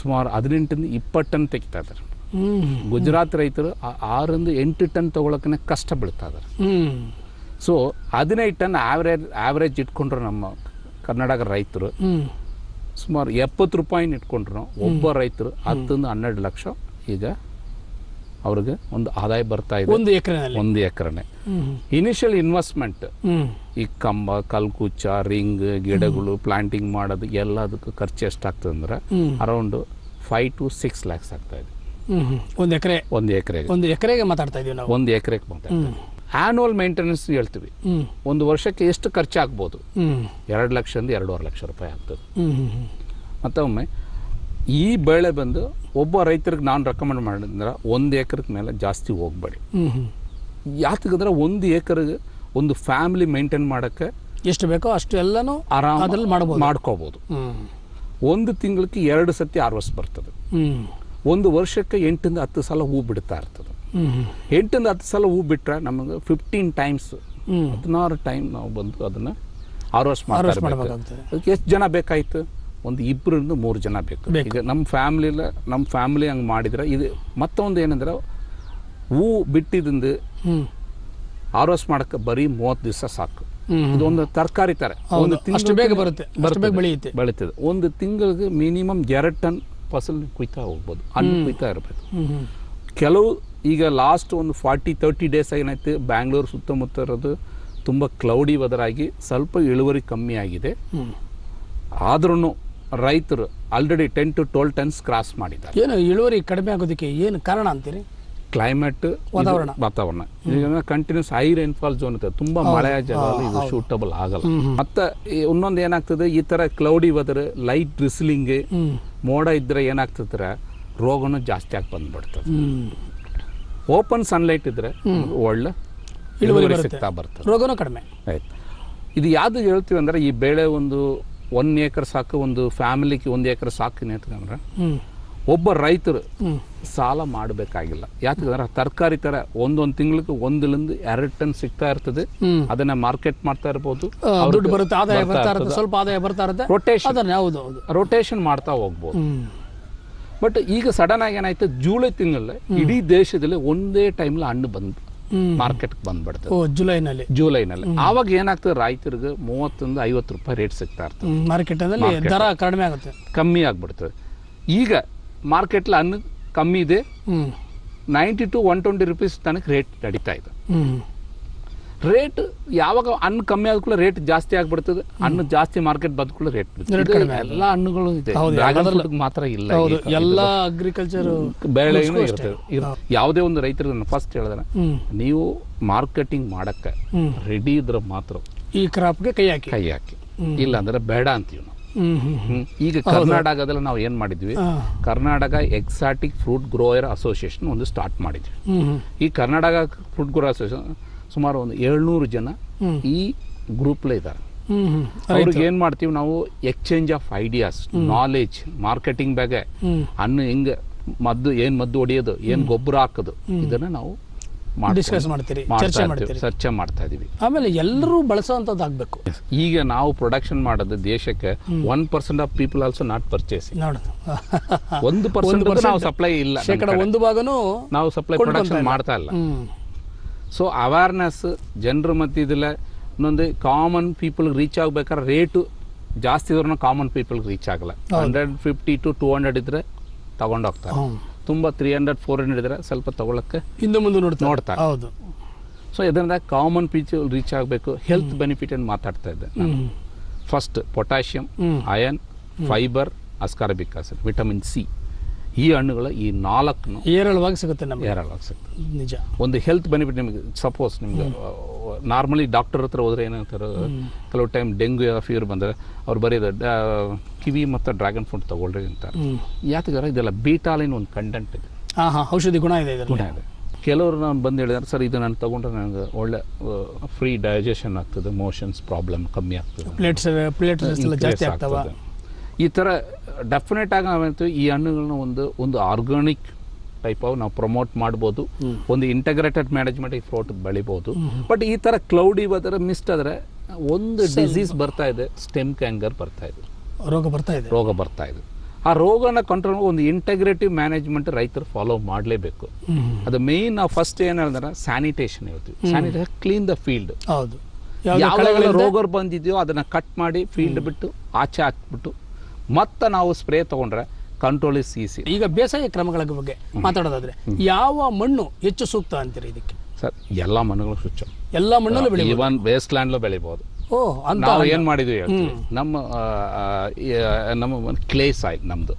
ಸುಮಾರು ಹದಿನೆಂಟರಿಂದ ಇಪ್ಪತ್ತು ಟನ್ ತೆಗಿತಾ ಇದ್ದಾರೆ. ಗುಜರಾತ್ ರೈತರು ಆರರಿಂದ ಎಂಟು ಟನ್ ತೊಗೊಳಕ್ಕೆ ಕಷ್ಟ ಬೀಳ್ತಾ ಇದ್ದಾರೆ. ಸೊ ಹದಿನೈದು ಟನ್ ಆವ್ರೇಜ್ ಆವ್ರೇಜ್ ಇಟ್ಕೊಂಡ್ರು ನಮ್ಮ ಕರ್ನಾಟಕ ರೈತರು. ಸುಮಾರು ಎಪ್ಪತ್ತು ರೂಪಾಯಿನ ಇಟ್ಕೊಂಡ್ರು. ಒಬ್ಬ ರೈತರು ಹತ್ತರಿಂದ ಹನ್ನೆರಡು ಲಕ್ಷ ಈಗ ಅವ್ರಿಗೆ ಒಂದು ಆದಾಯ ಬರ್ತಾ ಇದೆ. ಒಂದು ಎಕರೆ ಒಂದು ಎಕರೆನೆ. ಇನಿಷಿಯಲ್ ಇನ್ವೆಸ್ಟ್ಮೆಂಟ್ ಈ ಕಂಬ ಕಲ್ಕುಚ್ಚ ರಿಂಗ್ ಗಿಡಗಳು ಪ್ಲಾಂಟಿಂಗ್ ಮಾಡೋದು ಎಲ್ಲದಕ್ಕೂ ಖರ್ಚು ಎಷ್ಟಾಗ್ತದೆ ಅಂದ್ರೆ around five to six lakhs ಆಗ್ತಾ ಇದೆ. ಒಂದು ಎಕರೆ? ಒಂದು ಎಕರೆಗೆ. ಒಂದು ಎಕರೆಗೆ ಮಾತಾಡ್ತಾ ಇದೀವಿ ನಾವು. ಒಂದು ಎಕರೆಗೆ ಮಾತಾಡ್ತೀವಿ ಆನ್ಯುವಲ್ ಮೇಂಟೆನೆನ್ಸ್ ಹೇಳ್ತೀವಿ. ಒಂದು ವರ್ಷಕ್ಕೆ ಎಷ್ಟು ಖರ್ಚು ಆಗ್ಬೋದು ಎರಡು ಲಕ್ಷದಿಂದ ಎರಡೂವರೆ ಲಕ್ಷ ರೂಪಾಯಿ ಆಗ್ತದೆ. ಮತ್ತೊಮ್ಮೆ ಈ ಬೆಳೆ ಬಂದು ಒಬ್ಬ ರೈತರಿಗೆ ನಾನು ರೆಕಮೆಂಡ್ ಮಾಡಿದ್ರೆ ಒಂದು ಎಕರೆಗೆ ಮೇಲೆ ಜಾಸ್ತಿ ಹೋಗಬೇಡಿ. ಯಾತಕ್ಕಂದ್ರೆ ಒಂದು ಎಕರೆಗೆ ಒಂದು ಫ್ಯಾಮಿಲಿ ಮೇಂಟೈನ್ ಮಾಡೋಕ್ಕೆ ಎಷ್ಟು ಬೇಕೋ ಅಷ್ಟು ಎಲ್ಲನೂ ಆರಾಮ ಅದ್ರಲ್ಲಿ ಮಾಡ್ಬೋದು. ಮಾಡ್ಕೋಬೋದು. ಒಂದು ತಿಂಗಳಿಗೆ ಎರಡು ಸತಿ ಹಾರ್ವೆಸ್ಟ್ ಬರ್ತದೆ. ಒಂದು ವರ್ಷಕ್ಕೆ ಎಂಟರಿಂದ ಹತ್ತು ಸಲ ಹೂ ಬಿಡ್ತಾ ಇರ್ತದೆ. ಎಂಟರಿಂದ ಹತ್ತು ಸಲ ಹೂ ಬಿಟ್ಟರೆ ನಮಗೆ ಫಿಫ್ಟೀನ್ ಟೈಮ್ಸ್ ಹದಿನಾರು ಟೈಮ್ ನಾವು ಬಂದು ಅದನ್ನು ಹಾರ್ವೆಸ್ಟ್ ಮಾಡ್ತಾ Harvest ಇರ್ಬೇಕು. ಅದಕ್ಕೆ ಎಷ್ಟು ಜನ ಬೇಕಾಯ್ತು? ಒಂದು ಇಬ್ಬರಿಂದ ಮೂರು ಜನ ಬೇಕು. ಬೇಕು. ಈಗ ನಮ್ಮ ಫ್ಯಾಮ್ಲಿಲ ನಮ್ಮ ಫ್ಯಾಮಿಲಿ ಹಂಗೆ ಮಾಡಿದ್ರೆ ಇದು ಮತ್ತೊಂದು ಏನಂದ್ರೆ ಹೂ ಬಿಟ್ಟಿದಿಂದ ಹಾರ್ವೆಸ್ಟ್ ಮಾಡಕ್ಕೆ ಬರೀ ಮೂವತ್ತು ದಿವಸ ಸಾಕು. ಇದೊಂದು ತರಕಾರಿ ತರ. ಒಂದು ತಿಂಗ್ಳು- ಬೇಗ ಬರುತ್ತೆ. ಬೆಳೆಯುತ್ತೆ. ಬೆಳೀತದೆ. ಒಂದು ತಿಂಗಳಿಗೆ ಮಿನಿಮಮ್ ಎರಡು ಟನ್ ಫಸಲ್ ಕುಯ್ತಾ ಹೋಗ್ಬೋದು. ಹಣ್ಣು ಕುಯ್ತಾ ಇರಬೇಕು. ಕೆಲವು ಈಗ ಲಾಸ್ಟ್ ಒಂದು ಫಾರ್ಟಿ ತರ್ಟಿ ಡೇಸ್ ಏನಾಯ್ತು ಬ್ಯಾಂಗ್ಳೂರು ಸುತ್ತಮುತ್ತ ಇರೋದು ತುಂಬ ಕ್ಲೌಡಿ ವೆದರ್ ಆಗಿ ಸ್ವಲ್ಪ ಇಳುವರಿ ಕಮ್ಮಿ ಆಗಿದೆ. ಆದ್ರೂ ರೈತರು already ten to twelve tons cross ಮಾಡಿದ್ದಾರೆ. ಏನು ಇಳುವರಿ ಕಡಿಮೆ ಆಗೋದಕ್ಕೆ ಏನು ಕಾರಣ ಅಂತೀರಿ? ಕ್ಲೈಮೇಟ್ ವಾತಾವರಣ. ವಾತಾವರಣ. ಈಗ ಕಂಟಿನ್ಯೂಸ್ ಹೈ ರೈನ್ಫಾಲ್ ಝೋನ್ ಇದೆ ತುಂಬಾ ಮಳೆ ಜಾಗ ಇದು ಶೂಟಬಲ್ ಆಗಲ್ಲ. ಮತ್ತೆ ಇನ್ನೊಂದು ಏನಾಗ್ತದೆ ಈ ತರ ಕ್ಲೌಡಿ ವೆದರ್ ಲೈಟ್ ಡ್ರಿಸ್ಲಿಂಗ್ ಮೋಡ ಇದ್ರೆ ಏನಾಗ್ತದ್ರೆ ರೋಗನು ಜಾಸ್ತಿ ಆಗಿ ಬಂದ್ಬಿಡ್ತದೆ. ಓಪನ್ ಸನ್ಲೈಟ್ ಇದ್ರೆ ಒಳ್ಳೆ ಇಳುವರಿ. ಸಿಗ್ತಾ ಬರ್ತದೆ. ರೋಗನೂ ಕಡಿಮೆ. ಆಯ್ತು. ಇದು ಯಾವ್ದು ಹೇಳ್ತೀವಿ ಅಂದ್ರೆ ಈ ಬೆಳೆ ಒಂದು ಒನ್ ಏಕರ್ ಸಾಕು ಒಂದು ಫ್ಯಾಮಿಲಿಗೆ ಒಂದು ಏಕರ್ ಸಾಕು ಅಂತಂದ್ರೆ ಹ್ಮ್. ಒಬ್ಬ ರೈತರು ಸಾಲ ಮಾಡಬೇಕಾಗಿಲ್ಲ. ಯಾಕಂದ್ರೆ ತರಕಾರಿ ತರ ಒಂದೊಂದು ತಿಂಗಳಿಗೆ ಒಂದರಿಂದ ಎರಡು ಟನ್ ಸಿಗ್ತಾ ಇರ್ತದೆ. ಅದನ್ನ ಮಾರ್ಕೆಟ್ ಮಾಡ್ತಾ ಇರಬಹುದು ದುಡ್ಡು ಬರುತ್ತೆ ಆದಾಯ ಬರ್ತಾ ಇರುತ್ತೆ ಸ್ವಲ್ಪ ಆದಾಯ ಬರ್ತಾ ಇರುತ್ತೆ. ರೊಟೇಷನ್ ಹೌದು ರೊಟೇಷನ್ ಮಾಡ್ತಾ ಹೋಗ್ಬೋದು. ಬಟ್ ಈಗ ಸಡನ್ ಆಗಿ ಏನಾಯ್ತು? ಜೂಲೈ ತಿಂಗಳಲ್ಲಿ ಇಡೀ ದೇಶದಲ್ಲಿ ಒಂದೇ ಟೈಮ್ಲಿ ಹಣ್ಣು ಬಂದ್ ಮಾರ್ಕೆಟ್ ಬಂದ್ಬಿಡ್ತದೆ. ಓ ಜುಲೈನಲ್ಲಿ. ಜುಲೈನಲ್ಲಿ. ಆವಾಗ ಏನಾಗ್ತದೆ? ರೈತರಿಗೆ ಮೂವತ್ತರಿಂದ ಐವತ್ತು ರೂಪಾಯಿ ರೇಟ್ ಸಿಗ್ತಾ ಇರ್ತದೆ. ಮಾರ್ಕೆಟ್ ದರ ಕಡಿಮೆ ಆಗುತ್ತೆ. ಕಮ್ಮಿ ಆಗ್ಬಿಡ್ತದೆ. ಈಗ ಮಾರ್ಕೆಟ್ಲಿ ಅನ್ನ ಕಮ್ಮಿ ಇದೆ. Ninety to one twenty rupees ತನಕ ರೇಟ್ ನಡೀತಾ ಇದೆ. ರೇಟ್ ಯಾವಾಗ ಹಣ್ಣು ಕಮ್ಮಿ ಆದ ಕೂಡ ರೇಟ್ ಜಾಸ್ತಿ ಆಗ್ಬಿಡ್ತದೆ. ಹಣ್ಣು ಜಾಸ್ತಿ ಮಾರ್ಕೆಟ್ ಬಂದ ಕೂಡ ರೇಟ್ ಎಲ್ಲ ಹಣ್ಣುಗಳು ಇದೆ. ಮಾತ್ರ ಇಲ್ಲ ಎಲ್ಲ ಅಗ್ರಿಕಲ್ಚರ್ ಬೆಳೆ. ಯಾವುದೇ ಒಂದು ರೈತರು ಫಸ್ಟ್ ಹೇಳಿದ್ರೆ ನೀವು ಮಾರ್ಕೆಟಿಂಗ್ ಮಾಡಕ್ಕೆ ರೆಡಿ ಇದ್ರೆ ಮಾತ್ರ ಈ ಕ್ರಾಪ್ಗೆ ಕೈ ಹಾಕಿ. ಕೈ ಹಾಕಿ. ಇಲ್ಲ ಅಂದ್ರೆ ಬೇಡ ಅಂತೀವಿ ನಾವು. ಈಗ ಕರ್ನಾಟಕದಲ್ಲಿ ನಾವು ಏನ್ ಮಾಡಿದ್ವಿ? Karnataka exotic fruit grower association ಒಂದು ಸ್ಟಾರ್ಟ್ ಮಾಡಿದ್ವಿ. ಈ ಕರ್ನಾಟಕ ಫ್ರೂಟ್ ಗ್ರೋ ಅಸೋಸಿಯೇಷನ್ ಸುಮಾರು ಒಂದು ಏಳ್ನೂರು ಜನ ಈ ಗ್ರೂಪ್ಲೇ ಇದ್ದಾರೆ. ಅವ್ರಿಗೆ ಏನ್ ಮಾಡ್ತೀವಿ ನಾವು exchange of ideas knowledge marketing ಬಗ್ಗೆ ಅನ್ನು ಹಣ್ಣು ಹೆಂಗೆ ಮದ್ದು ಏನು ಮದ್ದು ಹೊಡೆಯೋದು ಏನು ಗೊಬ್ಬರ ಹಾಕೋದು ಇದನ್ನ ನಾವು ಡಿಸ್ಕಸ್ ಮಾಡ್ತೀರಿ ಮಾಡ್ತಾ ಚರ್ಚೆ ಮಾಡ್ತೀರಿ. ಚರ್ಚೆ ಮಾಡ್ತಾ ಇದೀವಿ. ಆಮೇಲೆ ಎಲ್ಲರೂ ಬಳಸೋವಂಥದ್ದು ಆಗಬೇಕು ಈಗ ನಾವು ಪ್ರೊಡಕ್ಷನ್ ಮಾಡೋದು ದೇಶಕ್ಕೆ one percent of people also not purchase ಒಂದು ಪರ್ಸೆಂಟ್ ನಾವು ಸಪ್ಲೈ ಇಲ್ಲ ಶೇಕಡ ಕಡೆ. ಒಂದು ಭಾಗನೂ ನಾವು ಸಪ್ಲೈ ಪ್ರೊಡಕ್ಷನ್ ಮಾಡ್ತಾ ಇಲ್ಲ. ಸೊ ಅವೇರ್ನೆಸ್ ಜನರ ಮತ್ತಿದಿಲ್ಲ ಇನ್ನೊಂದು ಕಾಮನ್ ಪೀಪಲ್ ರೀಚ್ ಆಗ್ಬೇಕಾದ್ರೆ ರೇಟು ಜಾಸ್ತಿ ಇದ್ರೂ ಕಾಮನ್ ಪೀಪಲ್ಗೆ ರೀಚ್ ಆಗಲ್ಲ. Hundred fifty to two hundred ಇದ್ರೆ ತಗೊಂಡೋಗ್ತಾರೆ. ತುಂಬ ತ್ರೀ ಹಂಡ್ರೆಡ್ ಫೋರ್ ಹಂಡ್ರೆಡ್ ಇದ್ರೆ ಸ್ವಲ್ಪ ತಗೊಳಕ್ಕೆ ಹಿಂದೆ ಮುಂದೆ ನೋಡ್ತಾರೆ. ನೋಡ್ತಾರೆ. ಹೌದು. ಸೊ ಇದರಿಂದ ಕಾಮನ್ ಪೀಚ್ ರೀಚ್ ಆಗಬೇಕು ಹೆಲ್ತ್ ಬೆನಿಫಿಟ್ ಅಂತ ಮಾತಾಡ್ತಾ ಇದ್ದೆ first potassium. Iron fibre ascorbic acid vitamin C ಈ ಹಣ್ಣುಗಳು ಈ ನಾಲ್ಕು ಏರಳವಾಗಿ ಸಿಗುತ್ತೆ ನಮ್ಗೆ. ಏರಳವಾಗಿ ಸಿಗುತ್ತೆ. ನಿಜ. ಒಂದು ಹೆಲ್ತ್ ಬೆನಿಫಿಟ್ ನಿಮಗೆ ಸಪೋಸ್ ನಿಮ್ಗೆ ನಾರ್ಮಲಿ ಡಾಕ್ಟರ್ ಹತ್ರ ಹೋದ್ರೆ ಏನಂತಾರೆ ಕೆಲವು ಟೈಮ್ ಡೆಂಗ್ಯೂ ಫೀವರ್ ಬಂದರೆ ಅವ್ರು ಬರೀದ ಕಿವಿ ಮತ್ತು ಡ್ರ್ಯಾಗನ್ ಫ್ರೂಟ್ ತಗೊಳ್ರಿ ಅಂತ. ಯಾಕಂದ್ರೆ ಯಾತಗಾರ ಇದೆಲ್ಲ ಬೀಟಾಲಿನ್ ಒಂದು ಕಂಟೆಂಟ್ ಇದೆ. ಹಾಂ ಹಾ ಔಷಧಿ ಗುಣ ಇದೆ ಗುಣ ಇದೆ. ಕೆಲವರು ನಾನು ಬಂದು ಹೇಳಿದಾರೆ ಸರ್ ಇದು ನಾನು ತಗೊಂಡ್ರೆ ನನಗೆ ಒಳ್ಳೆ ಫ್ರೀ ಡೈಜೆಷನ್ ಆಗ್ತದೆ ಮೋಷನ್ಸ್ ಪ್ರಾಬ್ಲಮ್ ಕಮ್ಮಿ ಆಗ್ತದೆ. ಪ್ಲೇಟ್ಸ್ ಜಾಸ್ತಿ ಆಗ್ತವೆ? ಆಗ್ತಾವ ಈ ಥರ ಡೆಫಿನೆಟ್ ಆಗಿ ನಾವಂತೂ ಈ ಹಣ್ಣುಗಳನ್ನ ಒಂದು ಒಂದು ಆರ್ಗಾನಿಕ್ ಟೈಪ್ ಆಫ್ ನಾವು ಪ್ರಮೋಟ್ ಮಾಡ್ಬೋದು. ಒಂದು ಇಂಟಗ್ರೇಟೆಡ್ ಮ್ಯಾನೇಜ್ಮೆಂಟ್ ಈ ಫ್ರೋಟ್ ಬೆಳಿಬೋದು. ಬಟ್ ಈ ಥರ ಕ್ಲೌಡಿ ವೆದರ್ ಮಿಸ್ಟ್ ಆದ್ರೆ ಒಂದು ಡಿಸೀಸ್ ಬರ್ತಾ ಇದೆ ಸ್ಟೆಮ್ ಕ್ಯಾಂಗರ್ ಬರ್ತಾ ಇದೆ. ರೋಗ ಬರ್ತಾ ಇದೆ. ರೋಗ ಬರ್ತಾ ಇದೆ. ಆ ರೋಗನ ಕಂಟ್ರೋಲ್ ಒಂದು ಇಂಟಗ್ರೇಟಿವ್ ಮ್ಯಾನೇಜ್ಮೆಂಟ್ ರೈತರು ಫಾಲೋ ಮಾಡಲೇಬೇಕು. ಅದು ಮೇನ್ ನಾವು ಫಸ್ಟ್ ಏನು ಹೇಳಿದ್ರೆ ಸ್ಯಾನಿಟೇಷನ್ ಹೇಳ್ತೀವಿ. ಸ್ಯಾನಿಟೇಷನ್ ಕ್ಲೀನ್ ದ ಫೀಲ್ಡ್ ಹೌದು. ಯಾವ ರೋಗ ರೋಗರು ಬಂದಿದೆಯೋ ಅದನ್ನ ಕಟ್ ಮಾಡಿ ಫೀಲ್ಡ್ ಬಿಟ್ಟು ಆಚೆ ಹಾಕ್ಬಿಟ್ಟು ಮತ್ತೆ ನಾವು ಸ್ಪ್ರೇ ತಗೊಂಡ್ರೆ ಕಂಟ್ರೋಲ್ ಇಸ್ ಈಸಿ ಈಗ ಬೇಸಾಯ ಕ್ರಮಗಳ ಬಗ್ಗೆ ಮಾತಾಡೋದಾದ್ರೆ ಯಾವ ಮಣ್ಣು ಹೆಚ್ಚು ಸೂಕ್ತ ಅಂತೀರಿ ಇದಕ್ಕೆ? ಸರ್ ಎಲ್ಲ ಮಣ್ಣುಗಳು ಸ್ವಚ್ಛ ಎಲ್ಲ ಮಣ್ಣಲ್ಲೂ ಬೆಳಿ ಇವನ್ ವೇಸ್ಟ್ ಲ್ಯಾಂಡ್ಲು ಅಂತ ನಾವು ಏನು ಮಾಡಿದ್ವಿ ನಮ್ಮ ನಮ್ಮ ಕ್ಲೇ ಸಾಯಿಲ್ ನಮ್ದು.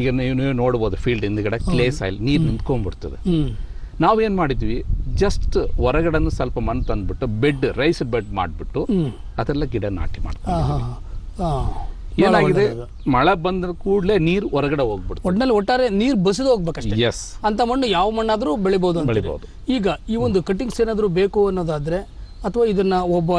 ಈಗ ನೀವು ನೀವು ನೋಡ್ಬೋದು ಫೀಲ್ಡ್ ಹಿಂದ್ಗಡೆ ಕ್ಲೇ ಸಾಯಿಲ್ ನೀರು ನಿಂತ್ಕೊಂಡ್ಬಿಡ್ತದೆ. ನಾವು ನಾವೇನ್ ಮಾಡಿದ್ವಿ? ಜಸ್ಟ್ ಹೊರಗಡೆನು ಸ್ವಲ್ಪ ಮಣ್ಣು ತಂದ್ಬಿಟ್ಟು ಬೆಡ್ ರೈಸ್ ಬೆಡ್ ಮಾಡಿಬಿಟ್ಟು ಅದೆಲ್ಲ ಗಿಡ ನಾಟಿ ಮಾಡ್ತೀವಿ ಏನಾಗಿದೆ? ಮಳೆ ಬಂದ ಕೂಡಲೇ ನೀರು ಹೊರಗಡೆ ಹೋಗ್ಬಿಡ್ತು ಒಟ್ಟಿನಲ್ಲಿ ಒಟ್ಟಾರೆ ನೀರು ಬಸಿದು ಹೋಗ್ಬೇಕಷ್ಟೇ. ಎಸ್ ಅಂತ ಮಣ್ಣು ಯಾವ ಮಣ್ಣಾದ್ರೂ ಬೆಳಿಬಹುದು ಅಂತ ಬೆಳಿಬೋದು. ಈಗ ಈ ಒಂದು ಕಟಿಂಗ್ಸ್ ಏನಾದರೂ ಬೇಕು ಅನ್ನೋದಾದ್ರೆ ಅಥವಾ ಇದನ್ನ ಒಬ್ಬ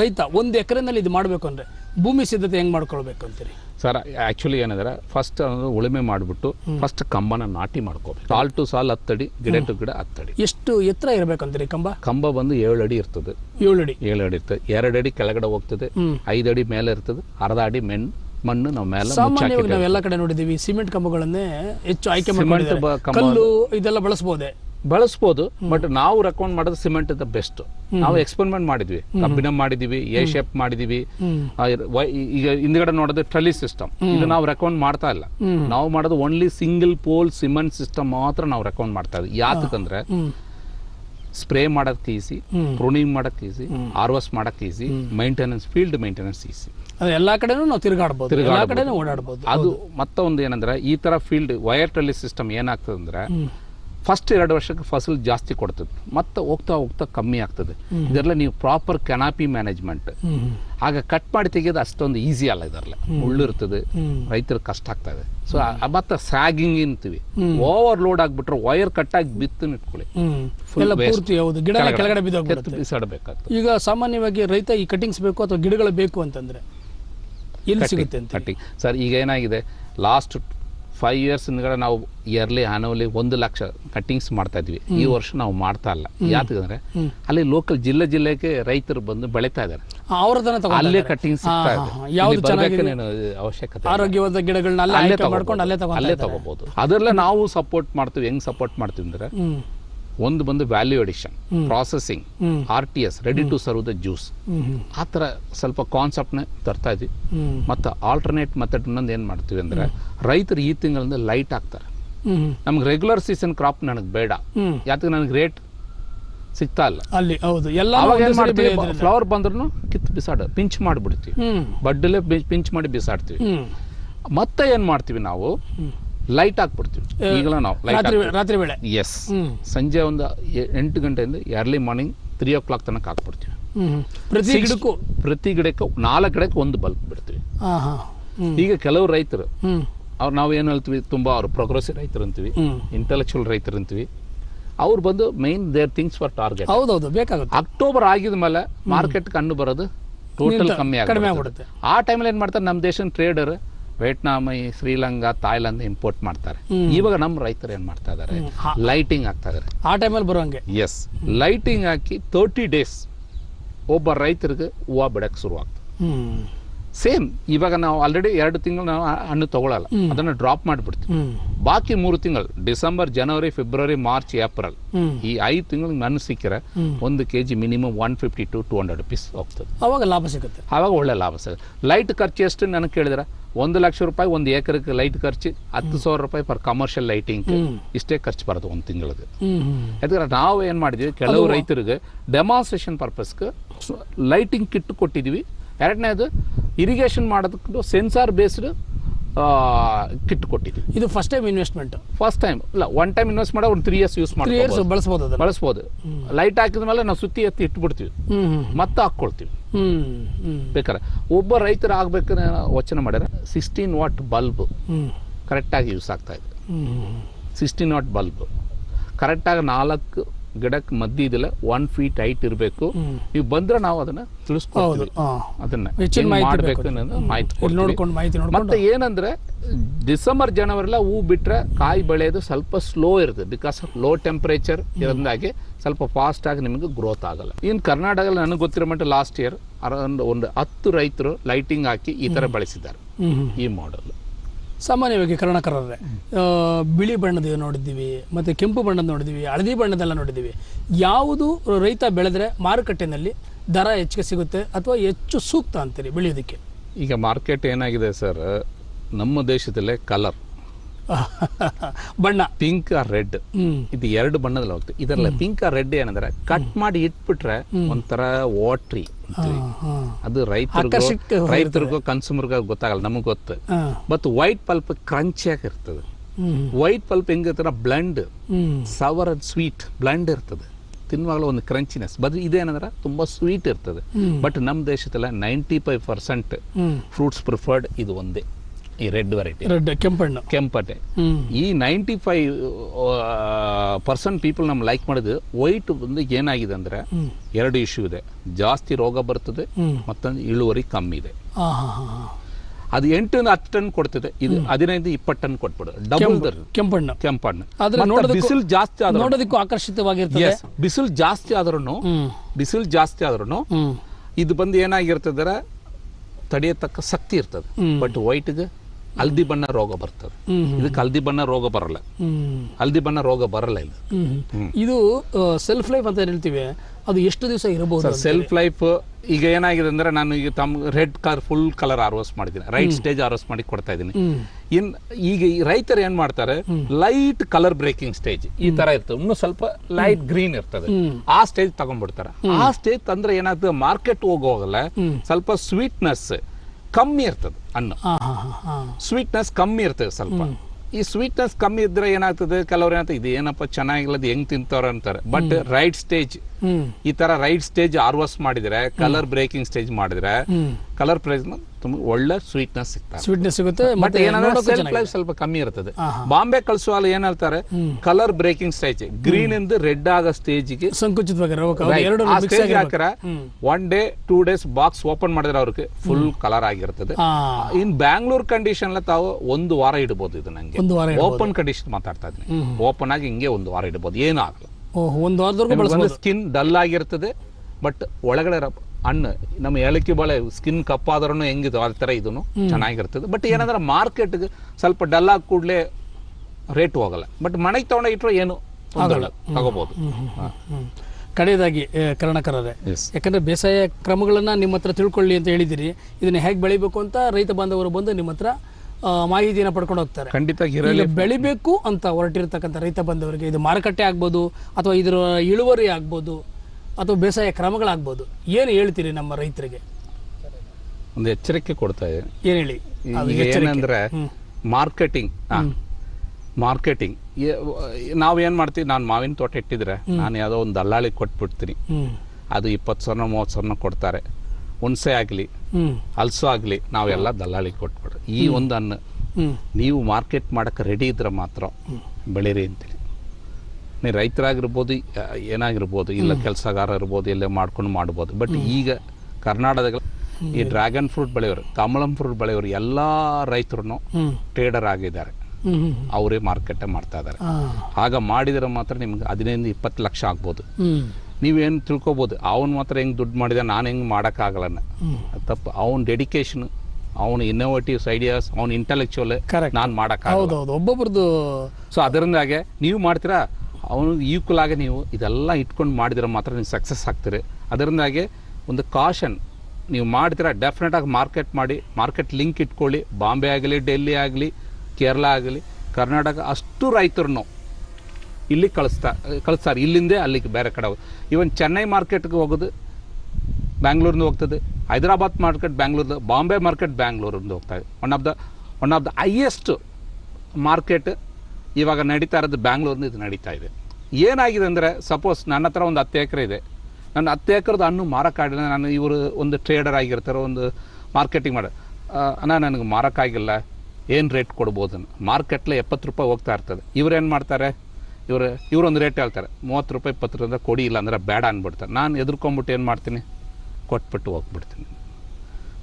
ರೈತ ಒಂದು ಎಕರೆನಲ್ಲಿ ಇದು ಮಾಡಬೇಕು ಅಂದ್ರೆ ಭೂಮಿ ಸಿದ್ಧತೆ ಹೆಂಗ್ ಮಾಡ್ಕೊಳ್ಬೇಕು ಅಂತೀರಿ? ಸರ್ ಆಕ್ಚುಲಿ ಏನಂದ್ರೆ ಫಸ್ಟ್ ಉಳುಮೆ ಮಾಡಿಬಿಟ್ಟು ಫಸ್ಟ್ ಕಂಬನ ನಾಟಿ ಮಾಡ್ಕೋಬೇಕು. ಸಾಲ್ ಟು ಸಾಲ್ ಹತ್ತಡಿ ಗಿಡ ಟು ಗಿಡ ಹತ್ತಡಿ ಎಷ್ಟು ಎತ್ತರ ಇರಬೇಕಂತೀರಿ ಕಂಬ? ಕಂಬ ಬಂದು ಏಳು ಅಡಿ ಇರ್ತದೆ. ಏಳು ಅಡಿ. ಏಳು ಅಡಿ ಇರ್ತದೆ. ಎರಡು ಅಡಿ ಕೆಳಗಡೆ ಹೋಗ್ತದೆ. ಐದು ಅಡಿ ಮೇಲೆ ಇರ್ತದೆ ಅರ್ಧ ಅಡಿ ಮೆಣ್ ಮಣ್ಣು ನಾವು ಮೇಲೆ ಸಾಮಾನ್ಯವಾಗಿ ನಾವು ಎಲ್ಲ ಕಡೆ ನೋಡಿದೀವಿ ಸಿಮೆಂಟ್ ಕಂಬಗಳನ್ನೇ ಹೆಚ್ಚು ಆಯ್ಕೆ ಕಲ್ಲು ಇದೆಲ್ಲ ಬಳಸಬಹುದೇ ಬಳಸ್ಬೋದು ಬಟ್ ನಾವು ರೆಕಮೆಂಡ್ ಮಾಡೋದು ಸಿಮೆಂಟ್ ದ ಬೆಸ್ಟ್ ನಾವು ಎಕ್ಸ್ಪೆರಿಮೆಂಟ್ ಮಾಡಿದ್ವಿ. ಕಬ್ಬಿಣ ಮಾಡಿದೀವಿ ಎ ಶೇಪ್ ಮಾಡಿದೀವಿ. ಈಗ ಹಿಂದ್ಗಡೆ ನೋಡೋದು ಟ್ರಲಿ ಸಿಸ್ಟಮ್ ಇದು ನಾವು ರೆಕಮೆಂಡ್ ಮಾಡ್ತಾ ಇಲ್ಲ. ನಾವು ಮಾಡೋದು only single pole cement system ಮಾತ್ರ ನಾವು ರೆಕಮೆಂಡ್ ಮಾಡ್ತಾ ಇದ್ವಿ. ಯಾತಕ್ಕಂದ್ರೆ ಸ್ಪ್ರೇ ಮಾಡೋದಕ್ಕೆ ಈಸಿ. ಪ್ರೂನಿಂಗ್ ಮಾಡೋಕ್ಕೆ ಈಸಿ ಆರ್ವಸ್ ಮಾಡೋಕ್ಕೆ easy maintenance field maintenance easy ಎಲ್ಲಾ ಕಡೆನೂ ನಾವು ತಿರುಗಾಡಬಹುದು ಎಲ್ಲಾ. ಕಡೆನೂ ಓಡಾಡಬಹುದು ಅದು ಮತ್ತೊಂದು ಏನಂದ್ರೆ ಈ ತರ ಫೀಲ್ಡ್ ವೈರ್ ಟ್ರಲ್ಲಿ ಸಿಸ್ಟಮ್ ಏನಾಗ್ತದೆ ಅಂದ್ರೆ. ಫಸ್ಟ್ ಎರಡು ವರ್ಷಕ್ಕೆ ಫಸಲು ಜಾಸ್ತಿ ಕೊಡ್ತದೆ. ಮತ್ತೆ ಹೋಗ್ತಾ ಹೋಗ್ತಾ ಕಮ್ಮಿ ಆಗ್ತದೆ. ಇದೆಲ್ಲ ನೀವು ಪ್ರಾಪರ್ ಕೆನಾಪಿ ಮ್ಯಾನೇಜ್ಮೆಂಟ್ ಆಗ ಕಟ್ ಮಾಡಿ ತೆಗೆಯೋದು ಅಷ್ಟೊಂದು ಈಸಿ ಅಲ್ಲ ಇದರಲ್ಲ. ಮುಳ್ಳು ಇರ್ತದೆ. ರೈತರ ಕಷ್ಟ ಆಗ್ತದೆ ಸೊ ಮತ್ತೆ ಸ್ಯಾಗಿಂಗ್ ಅಂತೀವಿ. ಓವರ್ ಲೋಡ್ ಆಗ್ಬಿಟ್ರೆ ವೈರ್ ಕಟ್ ಆಗಿ ಬಿತ್ತು ಇಟ್ಕೊಳ್ಳಿ ಬಿಸಾಡಬೇಕಾಗ್ತದೆ. ಈಗ ಸಾಮಾನ್ಯವಾಗಿ ರೈತ ಈ ಕಟಿಂಗ್ಸ್ ಬೇಕು ಅಥವಾ ಗಿಡಗಳು ಬೇಕು ಅಂತಂದ್ರೆ ಎಲ್ಲಿ ಸಿಗುತ್ತೆ ಅಂತ ಸರ್ ಈಗ ಏನಾಗಿದೆ? ಲಾಸ್ಟ್ ಫೈವ್ ಇಯರ್ಸ್ ಹಿಂದ್ಗಡೆ ನಾವು ಇಯರ್ಲಿ ಆನುವಲಿ ಒಂದು ಲಕ್ಷ ಕಟ್ಟಿಂಗ್ಸ್ ಮಾಡ್ತಾ ಇದ್ವಿ. ಈ ವರ್ಷ ನಾವು ಮಾಡ್ತಾ ಇಲ್ಲ. ಯಾಕಂದ್ರೆ ಅಲ್ಲಿ ಲೋಕಲ್ ಜಿಲ್ಲೆ ಜಿಲ್ಲೆಗೆ ರೈತರು ಬಂದು ಬೆಳೀತಾ ಇದ್ದಾರೆ. ಅಲ್ಲೇ ಕಟ್ಟಿಂಗ್ ಸಿಗ್ತಾ ಇದೆ. ಚೆನ್ನಾಗಿದೆ? ಅವಶ್ಯಕತೆ. ಆರೋಗ್ಯವಾದ ಗಿಡಗಳನ್ನ ಅಲ್ಲೇ ಅಲ್ಲೇ ಮಾಡ್ಕೊಂಡು ಅಲ್ಲೇ ತಗೋಬಹುದು. ಅದರಲ್ಲೇ ನಾವು ಸಪೋರ್ಟ್ ಮಾಡ್ತೀವಿ. ಹೆಂಗ್ ಸಪೋರ್ಟ್ ಮಾಡ್ತೀವಿ ಅಂದ್ರೆ ಒಂದು ಬಂದು value addition processing R T S ready to serve the juice ಆ ಥರ ಸ್ವಲ್ಪ ಕಾನ್ಸೆಪ್ಟ್ನ ತರ್ತಾ ಇದ್ವಿ. ಮತ್ತು ಆಲ್ಟರ್ನೇಟ್ ಮೆಥಡ್ ಇನ್ನೊಂದು ಏನು ಮಾಡ್ತೀವಿ ಅಂದರೆ ರೈತರು ಈ ತಿಂಗಳಿಂದ ಲೈಟ್ ಹಾಕ್ತಾರೆ ಹ್ಮ್ ನಮ್ಗೆ ರೆಗ್ಯುಲರ್ ಸೀಸನ್ ಕ್ರಾಪ್ ನನಗೆ ಬೇಡ. ಯಾತಕ್ಕೆ ಯಾಕೆ ನನಗೆ ರೇಟ್ ಸಿಗ್ತಾ ಇಲ್ಲ. ಅಲ್ಲಿ ಹೌದು. ಎಲ್ಲ ಫ್ಲವರ್ ಬಂದ್ರೂ ಕಿತ್ತು ಬಿಸಾಡ ಪಿಂಚ್ ಮಾಡಿಬಿಡ್ತೀವಿ. ಬಡ್ಡಲೇ ಬಡ್ಡಲ್ಲೇ ಪಿಂಚ್ ಮಾಡಿ ಬಿಸಾಡ್ತೀವಿ. ಮತ್ತೆ ಏನು ಮಾಡ್ತೀವಿ ನಾವು? ಲೈಟ್ ಹಾಕ್ಬಿಡ್ತೀವಿ. ಈಗಲೂ ನಾವು ಲೈಟ್ ರಾತ್ರಿ ವೇಳೆ. ಎಸ್ ಸಂಜೆ ಒಂದು ಎಂಟು ಗಂಟೆಯಿಂದ early morning three o'clock ತನಕ ಹಾಕ್ಬಿಡ್ತೀವಿ. ಪ್ರತಿ ಗಿಡಕ್ಕೂ? ಪ್ರತಿ ಗಿಡಕ್ಕೂ ನಾಲ್ಕು ಗಿಡಕ್ಕೆ ಒಂದು ಬಲ್ಬ್ ಬಿಡ್ತೀವಿ. ಈಗ ಕೆಲವು ರೈತರು ಅವ್ರು ನಾವು ಏನು ಹೇಳ್ತೀವಿ ತುಂಬ ಅವರು ಪ್ರೋಗ್ರೆಸಿವ್ ರೈತರು ಅಂತೀವಿ ಇಂಟೆಲೆಕ್ಚುಯಲ್ ಇಂಟೆಲೆಕ್ಚುವಲ್ ರೈತರು ಅಂತೀವಿ. ಅವ್ರು ಬಂದು main their things for target ಹೌದೌದು ಬೇಕಾಗುತ್ತೆ. ಅಕ್ಟೋಬರ್ ಆಗಿದ ಮೇಲೆ ಮಾರ್ಕೆಟ್ ಕಣ್ಣು ಬರೋದು ಟೋಟಲ್ ಕಮ್ಮಿ ಕಡಿಮೆ ಆಗ್ಬಿಡುತ್ತೆ. ಆ ಟೈಮಲ್ಲಿ ಏನು ಮಾಡ್ತಾರೆ ನಮ್ಮ ದೇಶದ trader Vietnam Sri Lanka Thailand import ಮಾಡ್ತಾರೆ. ಇವಾಗ ನಮ್ಮ ರೈತರು ಏನ್ ಮಾಡ್ತಾ. ಹಾ. ಲೈಟಿಂಗ್ ಆಗ್ತಾ ಇದಾರೆ. ಆ ಟೈಮಲ್ಲಿ ಬರೋಂಗೆ ಎಸ್ ಲೈಟಿಂಗ್ ಹಾಕಿ ತರ್ಟಿ ಡೇಸ್ ಒಬ್ಬ ರೈತರಿಗೆ ಹೂವು ಬಿಡಕ್ಕೆ ಶುರು ಆಗ್ತದೆ ಸೇಮ್ ಇವಾಗ ನಾವು ಆಲ್ರೆಡಿ ಎರಡು ತಿಂಗಳು ನಾವು ಆ ಹಣ್ಣು ತಗೊಳಲ್ಲ. ಹ್ಮ್. ಅದನ್ನು ಡ್ರಾಪ್ ಮಾಡಿಬಿಡ್ತೀವಿ. ಹ್ಮ್. ಬಾಕಿ ಮೂರು ತಿಂಗಳು ಡಿಸೆಂಬರ್ ಜನವರಿ ಫೆಬ್ರವರಿ ಮಾರ್ಚ್ ಏಪ್ರಿಲ್. ಹ್ಮ್. ಈ ಐದು ತಿಂಗಳಿಗೆ ಮಣ್ಣು ಸಿಕ್ಕರೆ ಹ್ಮ್. ಒಂದು K G minimum one fifty to two hundred rupees ಹೋಗ್ತದೆ. ಅವಾಗ ಲಾಭ ಸಿಗುತ್ತೆ. ಆವಾಗ ಒಳ್ಳೆ ಲಾಭ ಸರ್ ಲೈಟ್ ಖರ್ಚು ಎಷ್ಟು ನನಗೆ ಕೇಳಿದ್ರೆ ಒಂದು ಲಕ್ಷ ರೂಪಾಯಿ ಒಂದು ಏಕರ್ಗೆ ಲೈಟ್ ಖರ್ಚು ಹತ್ತು ಸಾವಿರ ರೂಪಾಯಿ ಪರ್ ಕಮರ್ಷಿಯಲ್ ಲೈಟಿಂಗ್ ಹ್ಮ್. ಇಷ್ಟೇ ಖರ್ಚು ಬರೋದು ಒಂದು ತಿಂಗಳಿಗೆ. ಹ್ಮ್ ಹ್ಮ್. ಯಾಕಂದ್ರೆ ನಾವು ಏನು ಮಾಡಿದ್ವಿ ಕೆಲವು ರೈತರಿಗೆ ಡೆಮಾನ್ಸ್ಟ್ರೇಷನ್ ಪರ್ಪಸ್ಗೆ ಲೈಟಿಂಗ್ ಕಿಟ್ ಕೊಟ್ಟಿದ್ವಿ. ಎರಡನೇದು ಇರಿಗೇಷನ್ ಮಾಡೋದಕ್ಕೂ ಸೆನ್ಸಾರ್ ಬೇಸ್ಡ್ ಕಿಟ್ ಕೊಟ್ಟಿದ್ವಿ ಇದು first time investment first time ಇಲ್ಲ ಒನ್ ಟೈಮ್ ಇನ್ವೆಸ್ಟ್ ಮಾಡೋ ಒಂದು ತ್ರೀ ಇಯರ್ಸ್ ಯೂಸ್ ಮಾಡಿ ಇಯರ್ಸ್ ಬಳಸ್ಬೋದು ಬಳಸ್ಬೋದು. ಲೈಟ್ ಹಾಕಿದ ಮೇಲೆ ನಾವು ಸುತ್ತಿ ಎತ್ತಿ ಇಟ್ಬಿಡ್ತೀವಿ. ಮತ್ತೆ ಹಾಕ್ಕೊಳ್ತೀವಿ. ಬೇಕಾದ್ರೆ ಒಬ್ಬ ರೈತರು ಆಗ್ಬೇಕು ವಚನ ಮಾಡ್ಯಾರ ಸಿಕ್ಸ್ಟೀನ್ ವಾಟ್ ಬಲ್ಬ್ ಕರೆಕ್ಟಾಗಿ ಯೂಸ್ ಆಗ್ತಾ ಇದೆ. ಸಿಕ್ಸ್ಟೀನ್ ವಾಟ್ ಬಲ್ಬ್ ಕರೆಕ್ಟಾಗಿ ನಾಲ್ಕು ಗಿಡಕ್ಕೆ ಮದ್ದಿದಿಲ್ಲ ಒನ್ ಫೀಟ್ ಹೈಟ್ ಇರಬೇಕು. ನೀವು ಬಂದ್ರೆ ನಾವು ಅದನ್ನ ತಿಳಿಸ್ಕೊಳ್ತೀವಿ ತಿಳಿಸ್ಕೊಡ್ತೀವಿ ಅದನ್ನ ಮಾಡ್ಬೇಕು ಬೇಕು. ಅನ್ನೋದು ಮಾಹಿತಿ ನೋಡ್ಕೊಂಡು ಮಾಹಿತಿ ನೋಡ್ಕೊಂಡು. ಮತ್ತೆ ಏನಂದ್ರೆ ಡಿಸೆಂಬರ್ ಜನವರಿ ಎಲ್ಲ ಹೂ ಬಿಟ್ರೆ ಕಾಯಿ ಬೆಳೆಯೋದು ಸ್ವಲ್ಪ ಸ್ಲೋ ಇರುತ್ತೆ ಬಿಕಾಸ್ ಲೋ ಟೆಂಪರೇಚರ್ ಇರೋದಾಗಿ ಸ್ವಲ್ಪ ಫಾಸ್ಟ್ ಆಗಿ ನಿಮಗೆ ಗ್ರೋತ್ ಆಗಲ್ಲ. ಇನ್ನು ಕರ್ನಾಟಕದಲ್ಲಿ ನನಗೆ ಗೊತ್ತಿರೋ ಮಟ್ಟ ಲಾಸ್ಟ್ ಇಯರ್ ಅರೌಂಡ್ ಒಂದು ಹತ್ತು ರೈತರು ಲೈಟಿಂಗ್ ಹಾಕಿ ಈ ತರ ಬೆಳೆಸಿದ್ದಾರೆ. ಈ ಮಾಡೆಲ್ ಸಾಮಾನ್ಯವಾಗಿ ಕರ್ಣಕರರೇ ಬಿಳಿ ಬಣ್ಣದ ನೋಡಿದ್ದೀವಿ ಮತ್ತು ಕೆಂಪು ಬಣ್ಣದ ನೋಡಿದ್ದೀವಿ ಹಳದಿ ಬಣ್ಣದೆಲ್ಲ ನೋಡಿದ್ದೀವಿ. ಯಾವುದು ರೈತ ಬೆಳೆದ್ರೆ ಮಾರುಕಟ್ಟೆನಲ್ಲಿ ದರ ಹೆಚ್ಚಿಗೆ ಸಿಗುತ್ತೆ ಅಥವಾ ಹೆಚ್ಚು ಸೂಕ್ತ ಅಂತೀರಿ ಬೆಳೆಯೋದಕ್ಕೆ? ಈಗ ಮಾರ್ಕೆಟ್ ಏನಾಗಿದೆ ಸರ್ ನಮ್ಮ ದೇಶದಲ್ಲೇ ಕಲರ್. [laughs] ಬಣ್ಣ. Pink or red. ಇದು ಎರಡು ಬಣ್ಣದಲ್ಲಿ ಹೋಗ್ತದೆ ಇದರಲ್ಲಿ ಪಿಂಕ್ ಆರ್ ರೆಡ್ ಏನಂದ್ರೆ ಕಟ್ ಮಾಡಿ ಇಟ್ಬಿಟ್ರೆ ಒಂಥರ ವಾಟ್ರಿ ಅಂತೀವಿ ಅದು ರೈತರಿಗೂ ರೈತರಿಗೂ ಕನ್ಸ್ಯೂಮರ್ಗ ಗೊತ್ತಾಗಲ್ಲ ನಮಗೆ ಗೊತ್ತು. ಬಟ್ ವೈಟ್ ಪಲ್ಪ್ ಕ್ರಂಚಿಯಾಗಿ ಇರ್ತದೆ. White pulp ಹೆಂಗಿರ್ತಾರೆ blend sour and sweet blend ಇರ್ತದೆ. ತಿನ್ನುವಾಗಲೂ ಒಂದು ಕ್ರಂಚಿನೆಸ್. ಬದ್ ಇದೇನಂದ್ರೆ ತುಂಬ ಸ್ವೀಟ್ ಇರ್ತದೆ. ಬಟ್ ನಮ್ಮ ದೇಶದಲ್ಲ ninety five percent fruits preferred ಇದು ಒಂದೇ. ಈ ರೆಡ್ ವೆರೈಟಿ ರೆಡ್ ಕೆಂಪಣ್ಣ. ಕೆಂಪಟೆ ಈ ನೈಂಟಿ ಫೈವ್ ಪರ್ಸೆಂಟ್ ಪೀಪಲ್ ನಮ್ ಲೈಕ್ ಮಾಡಿದ್ದು ವೈಟ್ ಒಂದು ಏನಾಗಿದೆ ಅಂದ್ರೆ ಎರಡು ಇಶ್ಯೂ ಇದೆ. ಜಾಸ್ತಿ ರೋಗ ಬರ್ತದೆ ಮತ್ತೊಂದು ಇಳುವರಿ ಕಮ್ಮಿ ಇದೆ. ಅದು ಎಂಟು ಹತ್ತು ಟನ್ ಕೊಡ್ತಿದೆ. ಇದು ಹದಿನೈದು ಇಪ್ಪತ್ತು ಟನ್ ಕೊಟ್ಬಿಡು ಡಬಲ್ ಕೆಂಪಣ್ಣು. ಕೆಂಪಣ್ಣು. ಆದ್ರೆ ಬಿಸಿಲು ಜಾಸ್ತಿ ಆದ್ರೂ ನೋಡೋದಕ್ಕೂ ಆಕರ್ಷಿತವಾಗಿರ್ತದೆ. ಬಿಸಿಲು ಜಾಸ್ತಿ ಆದ್ರೂ ಬಿಸಿಲು ಜಾಸ್ತಿ ಆದ್ರೂ ಇದು ಬಂದು ಏನಾಗಿರ್ತದ ತಡೆಯತಕ್ಕ ಶಕ್ತಿ ಇರ್ತದೆ. ಬಟ್ ವೈಟ್ಗೆ ಹಲ್ದಿ ಬಣ್ಣ ರೋಗ ಬರ್ತದೆ. ಇದಕ್ಕೆ ಹಲ್ದಿ ಬಣ್ಣ ರೋಗ ಬರಲ್ಲ. ಹಲ್ದಿ ಬಣ್ಣ ರೋಗ ಬರಲ್ಲ ಇದು. ಇದು ಸೆಲ್ಫ್ ಲೈಫ್ ಅಂತ ಹೇಳ್ತೀವಿ? ಅದು ಎಷ್ಟು ದಿವಸ ಇರಬಹುದು ಸೆಲ್ಫ್ ಲೈಫ್ ಈಗ ಏನಾಗಿದೆ ಅಂದ್ರೆ ನಾನು ಈಗ ತಮ್ಮ red colour full colour harvest ಮಾಡಿದ್ದೀನಿ. ರೈಟ್ ಸ್ಟೇಜ್ ಆರ್ವಸ್ ಮಾಡಿ ಕೊಡ್ತಾ ಇದ್ದೀನಿ. ಇನ್ ಈಗ ಈ ರೈತರು ಏನ್ ಮಾಡ್ತಾರೆ? ಲೈಟ್ ಕಲರ್ ಬ್ರೇಕಿಂಗ್ ಸ್ಟೇಜ್ ಈ ತರ ಇರ್ತದೆ. ಇನ್ನು ಸ್ವಲ್ಪ ಲೈಟ್ ಗ್ರೀನ್ ಇರ್ತದೆ. ಆ ಸ್ಟೇಜ್ ತಗೊಂಡ್ಬಿಡ್ತಾರೆ. ಆ ಸ್ಟೇಜ್ ತಂದ್ರೆ ಏನಾಗ್ತದೆ? ಮಾರ್ಕೆಟ್ ಹೋಗೋಗಲ್ಲ. ಸ್ವಲ್ಪ ಸ್ವೀಟ್ನೆಸ್ ಕಮ್ಮಿ ಇರ್ತದೆ ಅನ್ನ. ಸ್ವೀಟ್ನೆಸ್ ಕಮ್ಮಿ ಇರ್ತದೆ ಸ್ವಲ್ಪ. ಈ ಸ್ವೀಟ್ನೆಸ್ ಕಮ್ಮಿ ಇದ್ರೆ ಏನಾಗ್ತದೆ? ಕೆಲವ್ರು ಏನಾಗ್ತದೆ ಇದು ಏನಪ್ಪ ಚೆನ್ನಾಗಿಲ್ಲ ಇದು ಹೆಂಗ್ ತಿಂತಾರ ಅಂತಾರೆ ಬಟ್ ರೈಟ್ ಸ್ಟೇಜ್ ಈ ತರ ರೈಟ್ ಸ್ಟೇಜ್ ಆರ್ವಸ್ ಮಾಡಿದ್ರೆ ಕಲರ್ ಬ್ರೇಕಿಂಗ್ ಸ್ಟೇಜ್ ಮಾಡಿದ್ರೆ ಕಲರ್ ಪ್ರೈಸ್ ತುಂಬಾ ಒಳ್ಳೆ ಸ್ವೀಟ್ನೆಸ್ ಸಿಗ್ತದೆ ಸ್ವೀಟ್ನೆಸ್ ಸಿಗುತ್ತೆ ಬಟ್ ಮತ್ತೆ ಏನಂದ್ರೆ ಸೆಲ್ಫ್ ಲೈಫ್ ಸ್ವಲ್ಪ ಕಮ್ಮಿ ಇರ್ತದೆ. ಬಾಂಬೆ ಕಳಿಸುವಾಗ ಏನ್ ಹೇಳ್ತಾರೆ. ಕಲರ್ ಬ್ರೇಕಿಂಗ್ ಸ್ಟೇಜ್ ಗ್ರೀನ್ ಇಂದ ರೆಡ್ ಆಗೋ ಸ್ಟೇಜ್ಗೆ ಸ್ಟೇಜ್ಗೆ ಹಾಕಿರ ಹ್ಮ್. One day two days box open ಮಾಡಿದ್ರೆ ಅವ್ರಿಗೆ ಫುಲ್ ಕಲರ್ ಆಗಿರ್ತದೆ. ಇನ್ ಬ್ಯಾಂಗ್ಳೂರ್ ಕಂಡೀಷನ್ ತಾವು ಒಂದು ವಾರ ಇಡಬಹುದು ಇದು ನಂಗೆ. ಓಪನ್ ಕಂಡೀಷನ್ ಮಾತಾಡ್ತಾ ಇದ್ದೀನಿ. ಓಪನ್ ಆಗಿ ಹಿಂಗೆ ಒಂದು ವಾರ ಇಡಬಹುದು ಏನೂ ಆಗಲ್ಲ. ಒಂದು ವಾರದವರೆಗೂ ಸ್ಕಿನ್ ಡಲ್ ಆಗಿರ್ತದೆ ಬಟ್ ಒಳಗಡೆ ಹಣ್ಣು. ನಮ್ಮ ಏಲಕ್ಕಿ ಬಾಳೆ ಸ್ಕಿನ್ ಕಪ್ಪಾದ್ರೂ ಹೆಂಗಿದು ಆ ಥರ ಇದೂ ಚೆನ್ನಾಗಿರ್ತದೆ. ಬಟ್ ಏನಂದ್ರೆ ಮಾರ್ಕೆಟ್ಗೆ ಸ್ವಲ್ಪ ಡಲ್ ಆಗಿ ಕೂಡಲೇ ರೇಟ್ ಹೋಗಲ್ಲ. ಬಟ್ ಮನೆಗೆ ತೊಗೊಂಡು ಇಟ್ಟರೆ ಏನು ತಗೋಬಹುದು. ಕಡೆಯದಾಗಿ ಎಸ್ ಯಾಕಂದ್ರೆ ಬೇಸಾಯ ಕ್ರಮಗಳನ್ನು ನಿಮ್ಮ ಹತ್ರ ತಿಳ್ಕೊಳ್ಳಿ ಅಂತ ಹೇಳಿದಿರಿ. ಇದನ್ನ ಹೇಗೆ ಬೆಳಿಬೇಕು ಅಂತ ರೈತ ಬಾಂಧವರು ಬಂದು ನಿಮ್ಮ ಹತ್ರ ಮಾಹಿತಿಯನ್ನು ಪಡ್ಕೊಂಡು ಹೋಗ್ತಾರೆ. ಖಂಡಿತ ಬೆಳಿಬೇಕು ಅಂತ ಹೊರಟಿರ್ತಕ್ಕಂಥ ರೈತ ಬಾಂಧವರಿಗೆ ಇದು ಮಾರುಕಟ್ಟೆ ಆಗ್ಬೋದು ಅಥವಾ ಇದರ ಇಳುವರಿ ಆಗ್ಬೋದು ಅಥವಾ ಬೇಸಾಯ ಕ್ರಮಗಳಾಗ್ಬೋದು. ಏನು ಹೇಳ್ತೀರಿ ನಮ್ಮ ರೈತರಿಗೆ? ಒಂದು ಎಚ್ಚರಿಕೆ ಕೊಡ್ತಾ ಇದೆ. ಏನು ಹೇಳಿ? ಅದು ಈಗ ಎಚ್ಚರಿಕೆ. ಏನಂದ್ರೆ. Marketing marketing. ನಾವೇನ್ ಮಾಡ್ತೀವಿ ನಾನು ಮಾವಿನ ತೋಟ ಇಟ್ಟಿದ್ರೆ ನಾನು ಯಾವುದೋ ಒಂದು ದಲ್ಲಾಳಿ ಕೊಟ್ಬಿಡ್ತೀನಿ. ಹ್ಮ್. ಅದು ಇಪ್ಪತ್ತು ಸಾವಿರ ಮೂವತ್ತು ಸಾವಿರ ಕೊಡ್ತಾರೆ. ಹುಣಸೆ ಆಗಲಿ ಹ್ಮ್. ಹಲ್ಸು ಆಗಲಿ ನಾವೆಲ್ಲ ದಲ್ಲಾಳಿ ಕೊಟ್ಬಿಡ್ರಿ ಈ ಒಂದು ಹಣ್ಣು ಹ್ಮ್. ನೀವು ಮಾರ್ಕೆಟ್ ಮಾಡಕ್ಕೆ ರೆಡಿ ಇದ್ರೆ ಮಾತ್ರ ಬೆಳೀರಿ ಅಂತೇಳಿ ನೀವು ರೈತರಾಗಿರ್ಬೋದು ಏನಾಗಿರ್ಬೋದು ಇಲ್ಲ ಕೆಲಸಗಾರ ಇರ್ಬೋದು ಇಲ್ಲೇ ಮಾಡ್ಕೊಂಡು ಮಾಡ್ಬೋದು. ಬಟ್ ಈಗ ಕರ್ನಾಟಕದ ಈ ಡ್ರ್ಯಾಗನ್ ಫ್ರೂಟ್ ಬೆಳೆಯೋರು ಕಮಲಂ ಫ್ರೂಟ್ ಬೆಳೆಯೋರು ಎಲ್ಲ ರೈತರು ಟ್ರೇಡರ್ ಆಗಿದ್ದಾರೆ. ಅವರೇ ಮಾರ್ಕೆಟ್ ಮಾಡ್ತಾ ಇದ್ದಾರೆ. ಆಗ ಮಾಡಿದ್ರೆ ಮಾತ್ರ ನಿಮ್ಗೆ ಹದಿನೈದು ಇಪ್ಪತ್ತು ಲಕ್ಷ ಆಗ್ಬೋದು. ನೀವೇನು ತಿಳ್ಕೊಬೋದು ಅವನು ಮಾತ್ರ ಹೆಂಗೆ ದುಡ್ಡು ಮಾಡಿದ ನಾನು ಹೆಂಗೆ ಮಾಡೋಕ್ಕಾಗಲ್ಲ ತಪ್ಪು ಅವನ ಡೆಡಿಕೇಶನ್ ಅವನ ಇನ್ನೋವೇಟಿವ್ಸ್ ಐಡಿಯಾಸ್ ಅವನ ಇಂಟೆಲೆಕ್ಚುವಲ್ ಕರೆಕ್ಟ್ ನಾನು ಮಾಡೋಕ್ಕಾಗಲ್ಲ. ಹೌದೌದು. ಒಬ್ಬೊಬ್ರದ್ದು ಸೊ ಅದರಿಂದಾಗೆ ನೀವು ಮಾಡ್ತೀರಾ? ಅವನು ಈಕ್ವಲ್ ಆಗಿ ನೀವು ಇದೆಲ್ಲ ಇಟ್ಕೊಂಡು ಮಾಡಿದ್ರೆ ಮಾತ್ರ ನೀವು ಸಕ್ಸಸ್ ಆಗ್ತೀರಿ. ಅದರಿಂದಾಗಿ ಒಂದು ಕಾಷನ್ ನೀವು ಮಾಡ್ತೀರಾ ಡೆಫಿನೆಟಾಗಿ ಮಾರ್ಕೆಟ್ ಮಾಡಿ ಮಾರ್ಕೆಟ್ ಲಿಂಕ್ ಇಟ್ಕೊಳ್ಳಿ, ಬಾಂಬೆ ಆಗಲಿ, ಡೆಲ್ಲಿ ಆಗಲಿ, ಕೇರಳ ಆಗಲಿ, ಕರ್ನಾಟಕ ಅಷ್ಟು ರೈತರನ್ನು ಇಲ್ಲಿ ಕಳಿಸ್ತಾ, ಕಳಿಸ್ತಾರೆ. ಇಲ್ಲಿಂದೇ ಅಲ್ಲಿಗೆ ಬೇರೆ ಕಡೆ ಇವನ್ ಚೆನ್ನೈ ಮಾರ್ಕೆಟ್ಗೆ ಹೋಗೋದು ಬ್ಯಾಂಗ್ಳೂರಿಂದ ಹೋಗ್ತದೆ. ಹೈದರಾಬಾದ್ ಮಾರ್ಕೆಟ್ ಬ್ಯಾಂಗ್ಳೂರ್ದು, ಬಾಂಬೆ ಮಾರ್ಕೆಟ್ ಬ್ಯಾಂಗ್ಳೂರಿಂದ ಹೋಗ್ತಾ ಇದೆ. One of the one of the highest market ಇವಾಗ ನಡೀತಾ ಇರೋದು ಬ್ಯಾಂಗ್ಳೂರ್ನ ಇದು ನಡೀತಾ ಇದೆ. ಏನಾಗಿದೆ ಅಂದರೆ ಸಪೋಸ್ ನನ್ನ ಹತ್ರ ಒಂದು ಹತ್ತು ಎಕರೆ ಇದೆ. ನನ್ನ ಹತ್ತು ಎಕರೆದು ಹಣ್ಣು ಮಾರೋಕ್ಕಾಗಿಲ್ಲ. ನಾನು ಇವರು ಒಂದು ಟ್ರೇಡರ್ ಆಗಿರ್ತಾರೆ, ಒಂದು ಮಾರ್ಕೆಟಿಂಗ್ ಮಾಡಿ ಅಣ್ಣ, ನನಗೆ ಮಾರೋಕ್ಕಾಗಿಲ್ಲ. ಏನು ರೇಟ್ ಕೊಡ್ಬೋದು? ಮಾರ್ಕೆಟ್ಲೆ ಎಪ್ಪತ್ತು ರೂಪಾಯಿ ಹೋಗ್ತಾ ಇರ್ತದೆ. ಇವ್ರು ಏನು ಮಾಡ್ತಾರೆ? ಇವರು ಇವರೊಂದು ರೇಟ್ ಹೇಳ್ತಾರೆ. ಮೂವತ್ತು ರೂಪಾಯಿ, ಇಪ್ಪತ್ತು ರೂಪಾಯಿ ಕೊಡಿ ಇಲ್ಲ ಅಂದರೆ ಬೇಡ ಅಂದ್ಬಿಡ್ತಾರೆ. ನಾನು ಎದುರ್ಕೊಂಬಿಟ್ಟು ಏನು ಮಾಡ್ತೀನಿ? ಕೊಟ್ಬಿಟ್ಟು ಹೋಗ್ಬಿಡ್ತೀನಿ.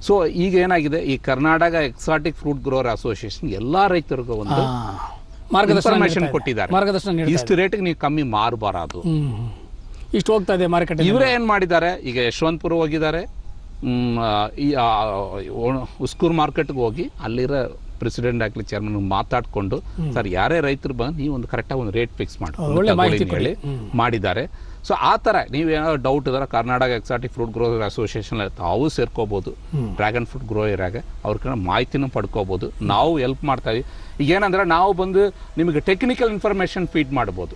ಸೊ ಈಗ ಏನಾಗಿದೆ? ಈ Karnataka exotic fruit grower association ಎಲ್ಲ ರೈತರಿಗೂ ಒಂದು ಮಾರ್ಗದರ್ಶನ ಕೊಟ್ಟಿದ್ದಾರೆ. ಮಾರ್ಗದರ್ಶನ ಇಷ್ಟು ರೇಟಿಗೆ ನೀವು ಕಮ್ಮಿ ಮಾರಬಾರದು. ಇಷ್ಟು ಹೋಗ್ತಾ ಇದೆ ಮಾರ್ಕೆಟ್ ಇವರೇ ಏನು ಮಾಡಿದ್ದಾರೆ? ಈಗ ಯಶವಂತಪುರ ಹೋಗಿದ್ದಾರೆ. ಈ ಉಸ್ಕೂರ್ ಮಾರ್ಕೆಟ್ಗೆ ಹೋಗಿ ಅಲ್ಲಿರೋ ಪ್ರೆಸಿಡೆಂಟ್ ಆಗಲಿ ಚೇರ್ಮನ್ ಮಾತಾಡ್ಕೊಂಡು ಸರ್ ಯಾರೇ ರೈತರು ಬಂದು ನೀವು ಒಂದು ಕರೆಕ್ಟಾಗಿ ಒಂದು ರೇಟ್ ಫಿಕ್ಸ್ ಮಾಡಿ. ಹೇಳಿ ಮಾಡಿದ್ದಾರೆ. ಸೊ ಆ ಥರ ನೀವೇನೋ ಡೌಟ್ ಇದಾರೆ Karnataka exotic fruit grower association ತಾವು ಸೇರ್ಕೋಬೋದು. ಡ್ರ್ಯಾಗನ್ ಫ್ರೂಟ್ ಗ್ರೋಯರಾಗ ಅವ್ರ ಕಡೆ ಮಾಹಿತಿನೂ ಪಡ್ಕೋಬೋದು. ನಾವು ಹೆಲ್ಪ್ ಮಾಡ್ತಾ ಇದೀವಿ. ಈಗ ಏನಂದ್ರೆ ನಾವು ಬಂದು ನಿಮಗೆ ಟೆಕ್ನಿಕಲ್ ಇನ್ಫಾರ್ಮೇಷನ್ ಫೀಡ್ ಮಾಡ್ಬೋದು.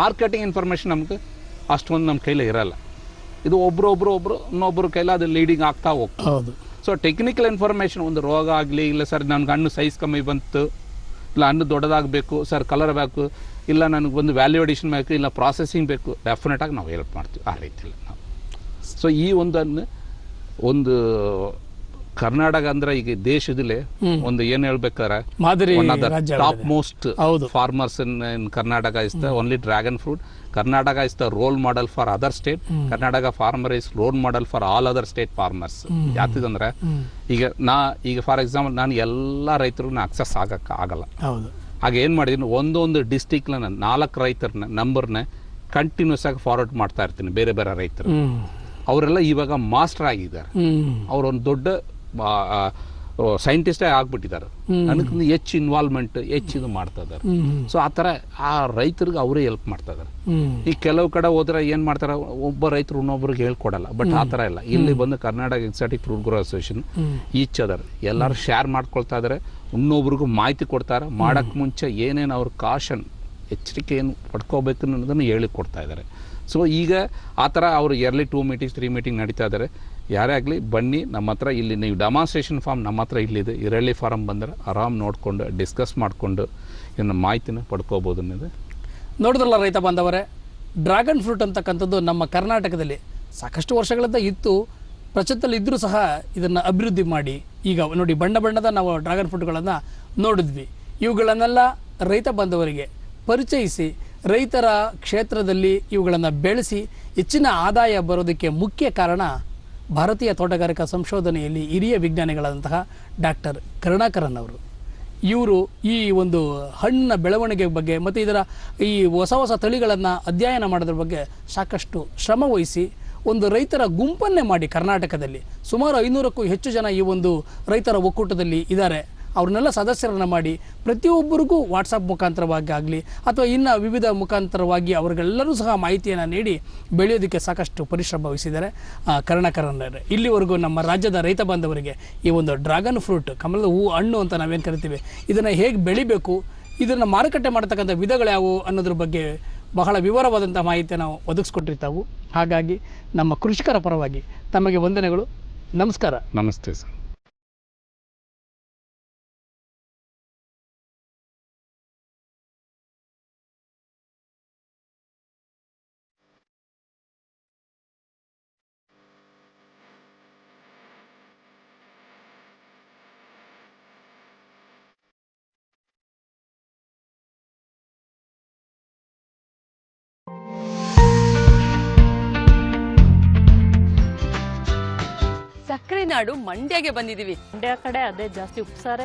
ಮಾರ್ಕೆಟಿಂಗ್ ಇನ್ಫಾರ್ಮೇಷನ್ ನಮಗೆ ಅಷ್ಟೊಂದು ನಮ್ಮ ಕೈಲಿ ಇರಲ್ಲ. ಇದು ಒಬ್ರು ಒಬ್ರು ಒಬ್ರು ಇನ್ನೊಬ್ರು ಕೈಲ ಅದು ಲೀಡಿಂಗ್ ಆಗ್ತಾ ಹೋಗ್ತದೆ. ಸೊ ಟೆಕ್ನಿಕಲ್ ಇನ್ಫಾರ್ಮೇಷನ್ ಒಂದು ರೋಗ ಆಗಲಿ, ಇಲ್ಲ ಸರ್, ನನಗೆ ಹಣ್ಣು ಸೈಜ್ ಕಮ್ಮಿ ಬಂತು, ಇಲ್ಲ ಹಣ್ಣು ದೊಡ್ಡದಾಗಬೇಕು, ಸರ್ ಕಲರ್ ಬೇಕು, ಇಲ್ಲ ನನಗೆ ಒಂದು ವ್ಯಾಲ್ಯೂ ಅಡಿಷನ್ ಬೇಕು, ಇಲ್ಲ ಪ್ರಾಸೆಸಿಂಗ್ ಬೇಕು ಡೆಫಿನೆಟಾಗಿ ನಾವು ಹೆಲ್ಪ್ ಮಾಡ್ತೀವಿ ಆ ರೀತಿಯಲ್ಲಿ ನಾವು. ಸೊ ಈ ಒಂದನ್ನು, ಒಂದು ಕರ್ನಾಟಕ ಅಂದ್ರೆ ಈಗ ದೇಶದಲ್ಲಿ ಒಂದು ಏನ್ ಹೇಳ್ಬೇಕಾದ್ರೆ ಮಾದರಿ top most. Farmers in in Karnataka is the only dragon fruit Karnataka is the role model for other state Karnataka farmer is role model for all other state farmers ಯಾತಿದಂದ್ರೆ ಈಗ ನಾ ಈಗ ಫಾರ್ ಎಕ್ಸಾಂಪಲ್ ನಾನು ಎಲ್ಲ ರೈತರು access ಆಗಕ್ಕೆ ಆಗಲ್ಲ. ಹಾಗೆ ಏನು ಮಾಡಿದೀನಿ ಒಂದೊಂದು ಡಿಸ್ಟಿಕ್ನ ನಾಲ್ಕು ರೈತರನ್ನ ನಂಬರ್ನ ಕಂಟಿನ್ಯೂಸ್ ಆಗಿ ಫಾರ್ವರ್ಡ್ ಮಾಡ್ತಾ ಇರ್ತೀನಿ ಬೇರೆ ಬೇರೆ ರೈತರು. ಅವರೆಲ್ಲ ಇವಾಗ ಮಾಸ್ಟರ್ ಆಗಿದ್ದಾರೆ. ಅವ್ರ ಅವರೊಂದು ದೊಡ್ಡ ಸೈಂಟಿಸ್ಟೇ ಆಗ್ಬಿಟ್ಟಿದ್ದಾರೆ. ಅದಕ್ಕೆ ಹೆಚ್ಚು ಇನ್ವಾಲ್ವ್ಮೆಂಟ್ ಹೆಚ್ಚು ಇದು ಮಾಡ್ತಾ ಇದ್ದಾರೆ. ಸೊ ಆ ಥರ ಆ ರೈತರಿಗೆ ಅವರೇ ಹೆಲ್ಪ್ ಮಾಡ್ತಾ ಇದ್ದಾರೆ. ಈ ಕೆಲವು ಕಡೆ ಹೋದ್ರೆ ಏನು ಮಾಡ್ತಾರೆ ಒಬ್ಬ ರೈತರು ಇನ್ನೊಬ್ರಿಗೆ ಹೇಳ್ಕೊಡಲ್ಲ ಬಟ್ ಆ ಥರ ಇಲ್ಲ. ಇಲ್ಲಿ ಬಂದು Karnataka exotic fruit grow association each other ಎಲ್ಲರೂ ಶೇರ್ ಮಾಡ್ಕೊಳ್ತಾ ಇದ್ದಾರೆ. ಇನ್ನೊಬ್ರಿಗೂ ಮಾಹಿತಿ ಕೊಡ್ತಾರೆ. ಮಾಡೋಕ್ಕೆ ಮುಂಚೆ ಏನೇನು ಅವ್ರ ಕಾಷನ್ ಎಚ್ಚರಿಕೆ ಏನು ಪಡ್ಕೋಬೇಕು ಅನ್ನೋದನ್ನು ಹೇಳಿ ಕೊಡ್ತಾ ಇದ್ದಾರೆ. ಸೊ ಈಗ ಆ ಥರ ಅವರು yearly two meetings three meeting ನಡೀತಾ ಇದ್ದಾರೆ. ಯಾರೇ ಆಗಲಿ, ಬನ್ನಿ, ನಮ್ಮ ಹತ್ರ ಇಲ್ಲಿ ನೀವು ಡೆಮಾನ್ಸ್ಟ್ರೇಷನ್ ಫಾರ್ಮ್ ನಮ್ಮ ಹತ್ರ ಇಲ್ಲಿದೆ. ಇರಳ್ಳಿ ಫಾರಮ್ ಬಂದರೆ ಆರಾಮ್ ನೋಡಿಕೊಂಡು ಡಿಸ್ಕಸ್ ಮಾಡಿಕೊಂಡು ಇದನ್ನು ಮಾಹಿತಿನ ಪಡ್ಕೋಬೋದು ಅನ್ನೋದು. ನೋಡಿದ್ರಲ್ಲ ರೈತ ಬಾಂಧವರೇ, ಡ್ರ್ಯಾಗನ್ ಫ್ರೂಟ್ ಅಂತಕ್ಕಂಥದ್ದು ನಮ್ಮ ಕರ್ನಾಟಕದಲ್ಲಿ ಸಾಕಷ್ಟು ವರ್ಷಗಳಿಂದ ಇತ್ತು. ಪ್ರಚಲಿತದಲ್ಲಿ ಇದ್ದರೂ ಸಹ ಇದನ್ನು ಅಭಿವೃದ್ಧಿ ಮಾಡಿ ಈಗ ನೋಡಿ ಬಣ್ಣ ಬಣ್ಣದ ನಾವು ಡ್ರ್ಯಾಗನ್ ಫ್ರೂಟ್ಗಳನ್ನು ನೋಡಿದ್ವಿ. ಇವುಗಳನ್ನೆಲ್ಲ ರೈತ ಬಾಂಧವರಿಗೆ ಪರಿಚಯಿಸಿ, ರೈತರ ಕ್ಷೇತ್ರದಲ್ಲಿ ಇವುಗಳನ್ನು ಬೆಳೆಸಿ, ಹೆಚ್ಚಿನ ಆದಾಯ ಬರೋದಕ್ಕೆ ಮುಖ್ಯ ಕಾರಣ ಭಾರತೀಯ ತೋಟಗಾರಿಕಾ ಸಂಶೋಧನೆಯಲ್ಲಿ ಹಿರಿಯ ವಿಜ್ಞಾನಿಗಳಾದಂತಹ ಡಾಕ್ಟರ್ ಕರುಣಾಕರನ್ ಅವರು. ಇವರು ಈ ಒಂದು ಹಣ್ಣಿನ ಬೆಳವಣಿಗೆ ಬಗ್ಗೆ ಮತ್ತು ಇದರ ಈ ಹೊಸ ಹೊಸ ತಳಿಗಳನ್ನು ಅಧ್ಯಯನ ಮಾಡೋದ್ರ ಬಗ್ಗೆ ಸಾಕಷ್ಟು ಶ್ರಮ ವಹಿಸಿ ಒಂದು ರೈತರ ಗುಂಪನ್ನೇ ಮಾಡಿ ಕರ್ನಾಟಕದಲ್ಲಿ. ಸುಮಾರು ಐನೂರಕ್ಕೂ ಹೆಚ್ಚು ಜನ ಈ ಒಂದು ರೈತರ ಒಕ್ಕೂಟದಲ್ಲಿ ಇದ್ದಾರೆ. ಅವ್ರನ್ನೆಲ್ಲ ಸದಸ್ಯರನ್ನು ಮಾಡಿ ಪ್ರತಿಯೊಬ್ಬರಿಗೂ ವಾಟ್ಸಪ್ ಮುಖಾಂತರವಾಗಿ ಆಗಲಿ ಅಥವಾ ಇನ್ನು ವಿವಿಧ ಮುಖಾಂತರವಾಗಿ ಅವರಿಗೆಲ್ಲರೂ ಸಹ ಮಾಹಿತಿಯನ್ನು ನೀಡಿ ಬೆಳೆಯೋದಕ್ಕೆ ಸಾಕಷ್ಟು ಪರಿಶ್ರಮ ವಹಿಸಿದ್ದಾರೆ. ಆ, ಇಲ್ಲಿವರೆಗೂ ನಮ್ಮ ರಾಜ್ಯದ ರೈತ ಬಾಂಧವರಿಗೆ ಈ ಒಂದು ಡ್ರ್ಯಾಗನ್ ಫ್ರೂಟ್ ಕಮಲದ ಹೂ ಹಣ್ಣು ಅಂತ ನಾವೇನು ಕರಿತೀವಿ ಇದನ್ನು ಹೇಗೆ ಬೆಳಿಬೇಕು ಇದನ್ನು ಮಾರುಕಟ್ಟೆ ಮಾಡ್ತಕ್ಕಂಥ ವಿಧಗಳು ಯಾವುವು ಅನ್ನೋದ್ರ ಬಗ್ಗೆ ಬಹಳ ವಿವರವಾದಂಥ ಮಾಹಿತಿಯನ್ನು ಒದಗಿಸ್ಕೊಟ್ಟಿರ್ತಾವು ಹಾಗಾಗಿ ನಮ್ಮ ಕೃಷಿಕರ ಪರವಾಗಿ ತಮಗೆ ವಂದನೆಗಳು. ನಮಸ್ಕಾರ. ನಮಸ್ತೆ ಸರ್. ಮಂಡ್ಯಗೆ ಬಂದಿದೀವಿ ಮಂಡ್ಯ ಕಡೆ ಅದೇ ಜಾಸ್ತಿ ಉಪ್ಸಾರೆ